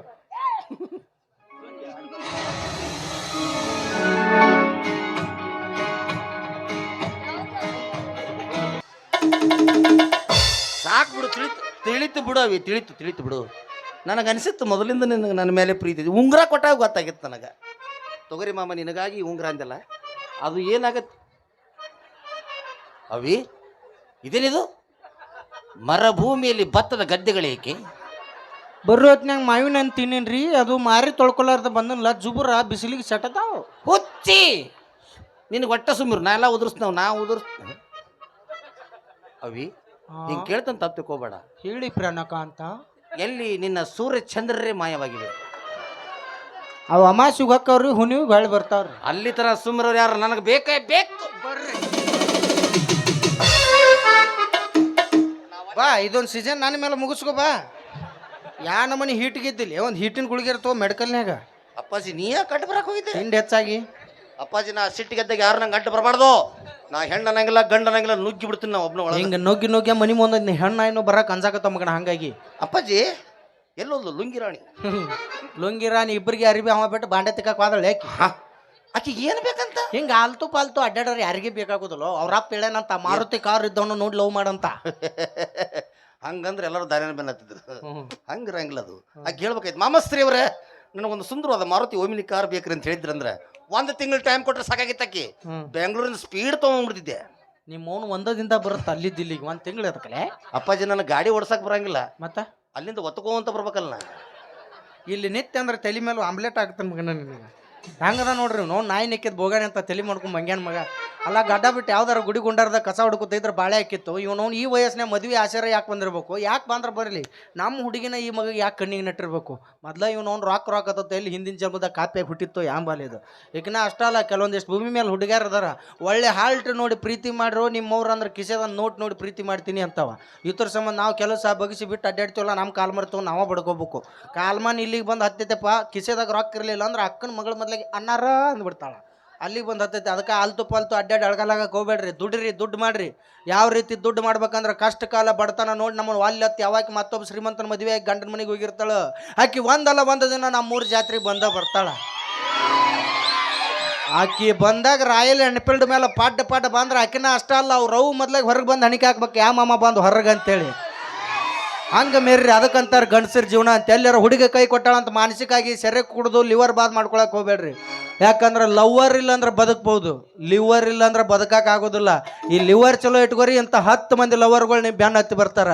ಸಾಕು ಬಿಡು ತಿಳಿತು ತಿಳಿತು ಬಿಡು ಅವಿ ತಿಳಿತು ತಿಳಿತು ಬಿಡು. ನನಗೆ ಅನಿಸಿತ್ತು ಮೊದಲಿಂದ ನಿನಗೆ ನನ್ನ ಮೇಲೆ ಪ್ರೀತಿ ಇದೆ. ಉಂಗುರ ಕೊಟ್ಟಾಗ ಗೊತ್ತಾಗಿತ್ತು ನನಗೆ. ತೊಗರಿ ಮಾಮ ನಿನಗಾಗಿ ಉಂಗುರ ಅಂದಲ್ಲ ಅದು ಏನಾಗತ್ತೆ ಅವಿ ಇದೇನಿದು? ಮರಭೂಮಿಯಲ್ಲಿ ಭತ್ತದ ಗದ್ದೆಗಳೇಕೆ ಬರೋ ಹೊತ್ನ್ಯಾಗ ಮಾವಿನ ಅಂತ ತಿನ್ನೇನ್ರಿ ಅದು ಮಾರಿ ತೊಳ್ಕೊಲಾರ್ದ ಬಂದನಲ್ಲ ಜುಬುರ ಬಿಸಿಲಿಗೆ ಸೆಟತಾವ ಹುಚ್ಚಿ! ನಿನಗೆ ಒಟ್ಟ ಸುಮ್ಮರು ನಾ ಎಲ್ಲ ಉದುರಿಸ್ತಾವ ನಾ ಉದುರ್ಸ್ತೇನೆ ಅವಿ ಹಿಂಗೆ ಕೇಳ್ತಾನೆ ತಪ್ಪು ತಿಳ್ಕೊಬೇಡ. ಹೇಳಿ ಪ್ರಣಕ ಅಂತ. ಎಲ್ಲಿ ನಿನ್ನ ಸೂರ್ಯ ಚಂದ್ರರೇ ಮಾಯವಾಗಿದೆ ಅವು ಅಮಾಸಿಗೆ ಹಾಕವ್ರಿ ಹುನಿಯು ಬೆಳೆ ಬರ್ತಾವ್ರಿ. ಅಲ್ಲಿ ತರ ಸುಮ್ರವ್ರು ಯಾರು? ನನಗೆ ಬೇಕೇ ಬೇಕು. ಬರ್ರಿ. ಬಾ ಇದೊಂದು ಸೀಸನ್ ನನ್ನ ಮೇಲೆ ಮುಗಿಸ್ಕೊ ಬಾ. ಯಾ ನಮನಿ ಹೀಟ್ ಗೆದ್ದಿಲ್ಲ ಒಂದು ಹೀಟಿನ ಗುಳಿಗೆ ಇರ್ತವ ಮೆಡಿಕಲ್ನ್ಯಾಗ. ಅಪ್ಪಾಜಿ ನೀ ಯಾಕೆ ಅಡ್ಡ ಬರಕ್ ಹೋಗಿದ್ದೆ? ಹಿಂಡ್ ಹೆಚ್ಚಾಗಿ. ಅಪ್ಪಾಜಿ ನಾ ಸಿಟ್ಟಿಗೆದ್ದಾಗ ಯಾರು ನಂಗೆ ಅಡ್ಡ ಬರಬಾರ್ದು? ನಾ ಹೆಣ್ಣನಂಗಿಲ್ಲ ಅನ್ನಂಗಿಲ್ಲ ಗಂಡ ಅನ್ನಂಗಿಲ್ಲ ನುಗ್ಗಿ ಬಿಡ್ತೀನಿ ನಾ ಒಬ್ಬನ ಒಳಗೆ. ಹಿಂಗ ನುಗ್ಗಿ ನುಗ್ಗಿ ಮನಿ ಮುಂದೆ ಹೆಣ್ಣ ಏನೋ ಬರಕ್ ಅನ್ಸಾಕತ್ತ ಮಗನ ಹಂಗಾಗಿ. ಅಪ್ಪಾಜಿ ಎಲ್ಲೋದ್ಲು ಲುಂಗಿ ರಾಣಿ. ಲುಂಗಿ ರಾಣಿ ಇಬ್ಬರಿಗೆ ಅರಿಬಿ ಅವ ಬಿಟ್ಟು ಬಾಂಡೆ ತಿಕ್ಕಕ್ ಹೋದಳು ಯಾಕೆ? ಆಕಿ ಏನು ಬೇಕಂತ? ಹಿಂಗೆ ಆಲ್ತು ಪಾಲ್ತು ಅಡ್ಡಾಡೋರು ಯಾರಿಗೆ ಬೇಕಾಗುದಿಲ್ಲ. ಅವ್ರ ಅಪ್ಪ ಹೇಳೇನಂತ ಮಾರುತಿ ಕಾರ್ ಇದ್ದವನು ನೋಡಿ ಲವ್ ಮಾಡಂತ. ಹಂಗಂದ್ರೆ ಎಲ್ಲರೂ ದಾರಿನ ಬೆನ್ನತ್ತಿದ್ರು ಹಂಗೆ ಇರಂಗಿಲ್ಲ ಅದು. ಆಕೆ ಹೇಳ್ಬೇಕಾಯ್ತು ಮಾಮಸ್ತ್ರಿ ಅವರೇ ನನಗೊಂದು ಸುಂದರವಾದ ಮಾರುತಿ ಓಮಿನಿ ಕಾರ್ ಬೇಕ್ರಿ ಅಂತ ಹೇಳಿದ್ರಂದ್ರೆ ಒಂದು ತಿಂಗಳು ಟೈಮ್ ಕೊಟ್ರೆ ಸಾಕಾಗಿತ್ತಕ್ಕಿ ಹ್ಮ್. ಬೆಂಗಳೂರಿನ ಸ್ಪೀಡ್ ತಗೊಂಡ್ಬಿಡ್ತಿದ್ದೆ ನಿಮ್ಮ ಮೌನ ಒಂದದಿಂದ ಬರುತ್ತೆ ಅಲ್ಲಿದ್ದ ಇಲ್ಲಿಗೆ ಒಂದು ತಿಂಗಳು ಅದಕ್ಕಲೆ ಅಪ್ಪಾಜಿ ನನ್ನ ಗಾಡಿ ಓಡ್ಸಕ್ ಬರಂಗಿಲ್ಲ. ಮತ್ತೆ? ಅಲ್ಲಿಂದ ಒತ್ಕೋಂತ ಬರ್ಬೇಕಲ್ಲ ನಾ ಇಲ್ಲಿ ನಿತ್ಯ ಅಂದ್ರೆ ತಲೆ ಮೇಲೆ ಆಮ್ಲೆಟ್ ಆಗ್ತಾನೆ ಮಗನ ನಿನಗೆ. ಹಂಗದ ನೋಡ್ರಿ ನಾವು ನಾಯಿ ನಿಕ್ಕಿದ್ ಬೋಗಾಣಿ ಅಂತ ತಲೆ ಮಾಡ್ಕೊಂಡು ಮಂಗ್ಯಾನ ಮಗ. ಅಲ್ಲ ಗಡ್ಡ ಬಿಟ್ಟು ಯಾವ್ದಾರ ಗುಡಿ ಗುಂಡಾರದ ಕಸ ಹುಡುಕುತ್ತಿದ್ರೆ ಬಾಳೆ ಹಾಕಿತ್ತು. ಇವನು ಈ ವಯಸ್ಸಿನಾಗ ಮದುವೆ ಆಶ್ರಯ ಯಾಕೆ ಬಂದಿರಬೇಕು? ಯಾಕೆ ಬಂದ್ರೆ ಬರಲಿ? ನಮ್ಮ ಹುಡುಗಿನ ಈ ಮಗ ಯಾಕೆ ಕಣ್ಣಿಗೆ ನಟ್ಟಿರ್ಬೇಕು? ಮೊದಲ ಇವನು ಅವ್ನು ರಾಕ್ ರಾಕ್ ಆತತ್ತ ಎಲ್ಲಿ ಹಿಂದಿನ ಜನ್ಮದಾಗ ಕಾಪಿಯಾಗಿ ಹುಟ್ಟಿತ್ತು ಯಾಂಬಾಲ್ ಇದು? ಈಗಿನ ಅಷ್ಟಲ್ಲ ಕೆಲವೊಂದಿಷ್ಟು ಭೂಮಿ ಮೇಲೆ ಹುಡುಗ್ಯಾರ ಅದಾರ. ಒಳ್ಳೆ ಹಾಲ್ಟ್ ನೋಡಿ ಪ್ರೀತಿ ಮಾಡಿರೋ, ನಿಮ್ಮವ್ರು ಅಂದ್ರೆ ಕಿಸೆದ ನೋಟ್ ನೋಡಿ ಪ್ರೀತಿ ಮಾಡ್ತೀನಿ ಅಂತವ. ಇತರ ಸಂಬಂಧ ನಾವು ಕೆಲಸ ಬಗಿಸಿ ಬಿಟ್ಟು ಅಡ್ಡಾಡ್ತೀವಲ್ಲ ನಮ್ಮ ಕಾಲ್ ಮರ್ತವ್ ನಾವ ಬಡ್ಕೋಬೇಕು. ಕಾಲ್ಮಾನ್ ಇಲ್ಲಿಗೆ ಬಂದು ಹತ್ತೈತೆಪ್ಪ, ಕಿಸೆದಾಗ ರೊಕ್ಕ ಇರಲಿಲ್ಲ ಅಂದ್ರೆ ಅಕ್ಕನ ಮಗಳ ಮೊದಲಿಗೆ ಅನ್ನಾರ ಅಂದ್ಬಿಡ್ತಾಳ. ಅಲ್ಲಿಗೆ ಬಂದು ಹತ್ತೈತಿ. ಅದಕ್ಕೆ ಆಲ್ತು ಪಾಲ್ತು ಅಡ್ಡಾಡಿ ಅಡ್ಗಲಾಗ ಹೋಗ್ಬೇಡ್ರಿ. ದುಡ್ರಿ ದುಡ್ಡು ಮಾಡ್ರಿ. ಯಾವ ರೀತಿ ದುಡ್ಡು ಮಾಡ್ಬೇಕಂದ್ರೆ ಕಷ್ಟ ಕಾಲ ಬಡತನ ನೋಡಿ ನಮ್ಮನ್ನು ಹತ್ತಿ ಯಾವಾಗ ಮತ್ತೊಬ್ಬ ಶ್ರೀಮಂತನ ಮದುವೆ ಆಗಿ ಗಂಡನ ಮನೆಗೆ ಹೋಗಿರ್ತಾಳೆ, ಆಕಿ ಒಂದಲ್ಲ ಒಂದು ದಿನ ನಮ್ಮ ಮೂರು ಜಾತ್ರೆಗೆ ಬಂದ ಬರ್ತಾಳ. ಆಕಿ ಬಂದಾಗ ರಾಯಲ್ ಎನ್ಫೀಲ್ಡ್ ಮೇಲೆ ಪಾಡ್ ಪಾಡ್ ಬಂದ್ರೆ ಆಕಿನ ಅಷ್ಟ ಅಲ್ಲ ಅವ್ರು ರವು ಮೊದ್ಲಾಗ ಹೊರಗೆ ಬಂದು ಹಣಿಕೆ ಹಾಕ್ಬೇಕು. ಯಾ ಮಾಮ ಬಂದು ಹೊರಗೆ ಅಂತೇಳಿ. ಹಂಗ ಮೇರ್ರಿ, ಅದಕ್ಕಂತಾರ ಗಂಡಸರ ಜೀವನ ಅಂತ. ಎಲ್ಲಾರ ಹುಡುಗ ಕೈ ಕೊಟ್ಟಾಳಂತ ಮಾನಸಿಕಾಗಿ ಸೆರೆ ಕುಡ್ದು ಲಿವರ್ ಬಾದ್ ಮಾಡ್ಕೊಳಕ್ ಹೋಗ್ಬೇಡ್ರಿ. ಯಾಕಂದ್ರೆ ಲವರ್ ಇಲ್ಲ ಅಂದ್ರೆ ಬದುಕ್ಬೋದು. ಲಿವರ್ ಇಲ್ಲ ಅಂದ್ರೆ ಆಗೋದಿಲ್ಲ. ಈ ಲಿವರ್ ಚಲೋ ಇಟ್ಕೋರಿ ಅಂತ ಹತ್ತು ಮಂದಿ ಲವರ್ಗಳು ನೀವು ಬೆನ್ನ ಹತ್ತಿ ಬರ್ತಾರ.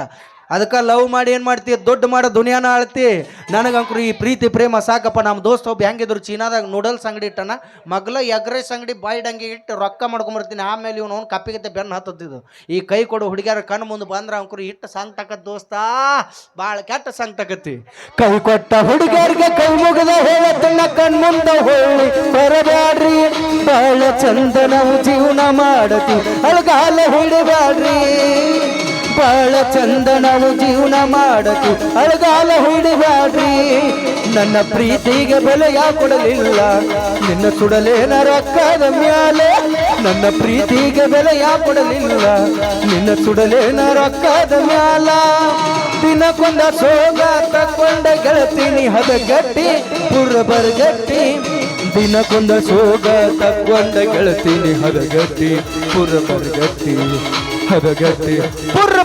ಅದಕ್ಕೆ ಲವ್ ಮಾಡಿ ಏನು ಮಾಡ್ತಿ? ದೊಡ್ಡ ಮಾಡೋ ದುನಿಯಾನ ಆಳ್ತಿ. ನನಗಂಕ್ರು ಈ ಪ್ರೀತಿ, ಪ್ರೇಮ ಸಾಕಪ್ಪ. ನಮ್ಮ ದೋಸ್ತ ಒಬ್ಬ ಹೆಂಗಿದ್ರು ಚೀನಾದಾಗ ನೂಡಲ್ಸ್ ಅಂಗಡಿ ಇಟ್ಟನ. ಮಗ್ಲ ಎಗ್ರೆಸ್ ಅಂಗಡಿ ಬಾಯ್ಡಂಗೆ ಇಟ್ಟು ರೊಕ್ಕ ಮಾಡ್ಕೊಂಬರ್ತೀನಿ. ಆಮೇಲೆ ಇವನು ಅವ್ನು ಕಪ್ಪಿಗತ್ತೆ ಬೆನ್ನು ಹತ್ತದ್ದು ಈ ಕೈ ಕೊಡು ಹುಡುಗಿಯರ ಕಣ್ಣು ಮುಂದೆ ಬಂದ್ರೆ ಅಂಕರು ಇಟ್ಟು ಸಂಗ್ ತಕತ್ ದೋಸ್ತ. ಭಾಳ ಕೆಟ್ಟ ಸಂಗ್ ತಕತಿ. ಕೈ ಕೊಟ್ಟ ಹುಡುಗಿಯರಿಗೆ ಕೈ ಮುಗಿದ ಕಣ್ಣು ಕಣ್ಮುಂದ ಹೋಳಿ. ಬರಬ್ಯಾಡ್ರಿ, ಬಾಳ ಚಂದ ನಾವು ಜೀವನ ಮಾಡತಿ. ಅಳಗಾಲ ಹಿಡಬ್ಯಾಡ್ರಿ ಬಾಳ ಚಂದ ನಾವು ಜೀವನ ಮಾಡತಿ ಅಳಗಾಲ ಹಿಡಿಬ್ಯಾಡ್ರಿ ನನ್ನ ಪ್ರೀತಿಗೆ ಬೆಲೆ ಯಾ ಕೊಡಲಿಲ್ಲ ನಿನ್ನ ಸುಡಲೇನ ರೊಕ್ಕದ ಮ್ಯಾಲೆ ನನ್ನ ಪ್ರೀತಿಗೆ ಬೆಲೆ ಯಾ ಕೊಡಲಿಲ್ಲ ನಿನ್ನ ಸುಡಲೇನ ರೊಕ್ಕದ ಮ್ಯಾಲ ದಿನಕೊಂದ ಸೋಗ ತಕ್ಕೊಂಡ ಗೆಳತೀನಿ ಹದಗಟ್ಟಿ ಗಟ್ಟಿ ದಿನ ದಿನಕ್ಕೊಂದ ಸೋಗ ತಕ್ಕೊಂಡ ಗೆಳತೀನಿ ಹದಗಟ್ಟಿ ಪುರ ಬರ್ಗಟ್ಟಿ ಹದಗಟ್ಟಿ ಪುರ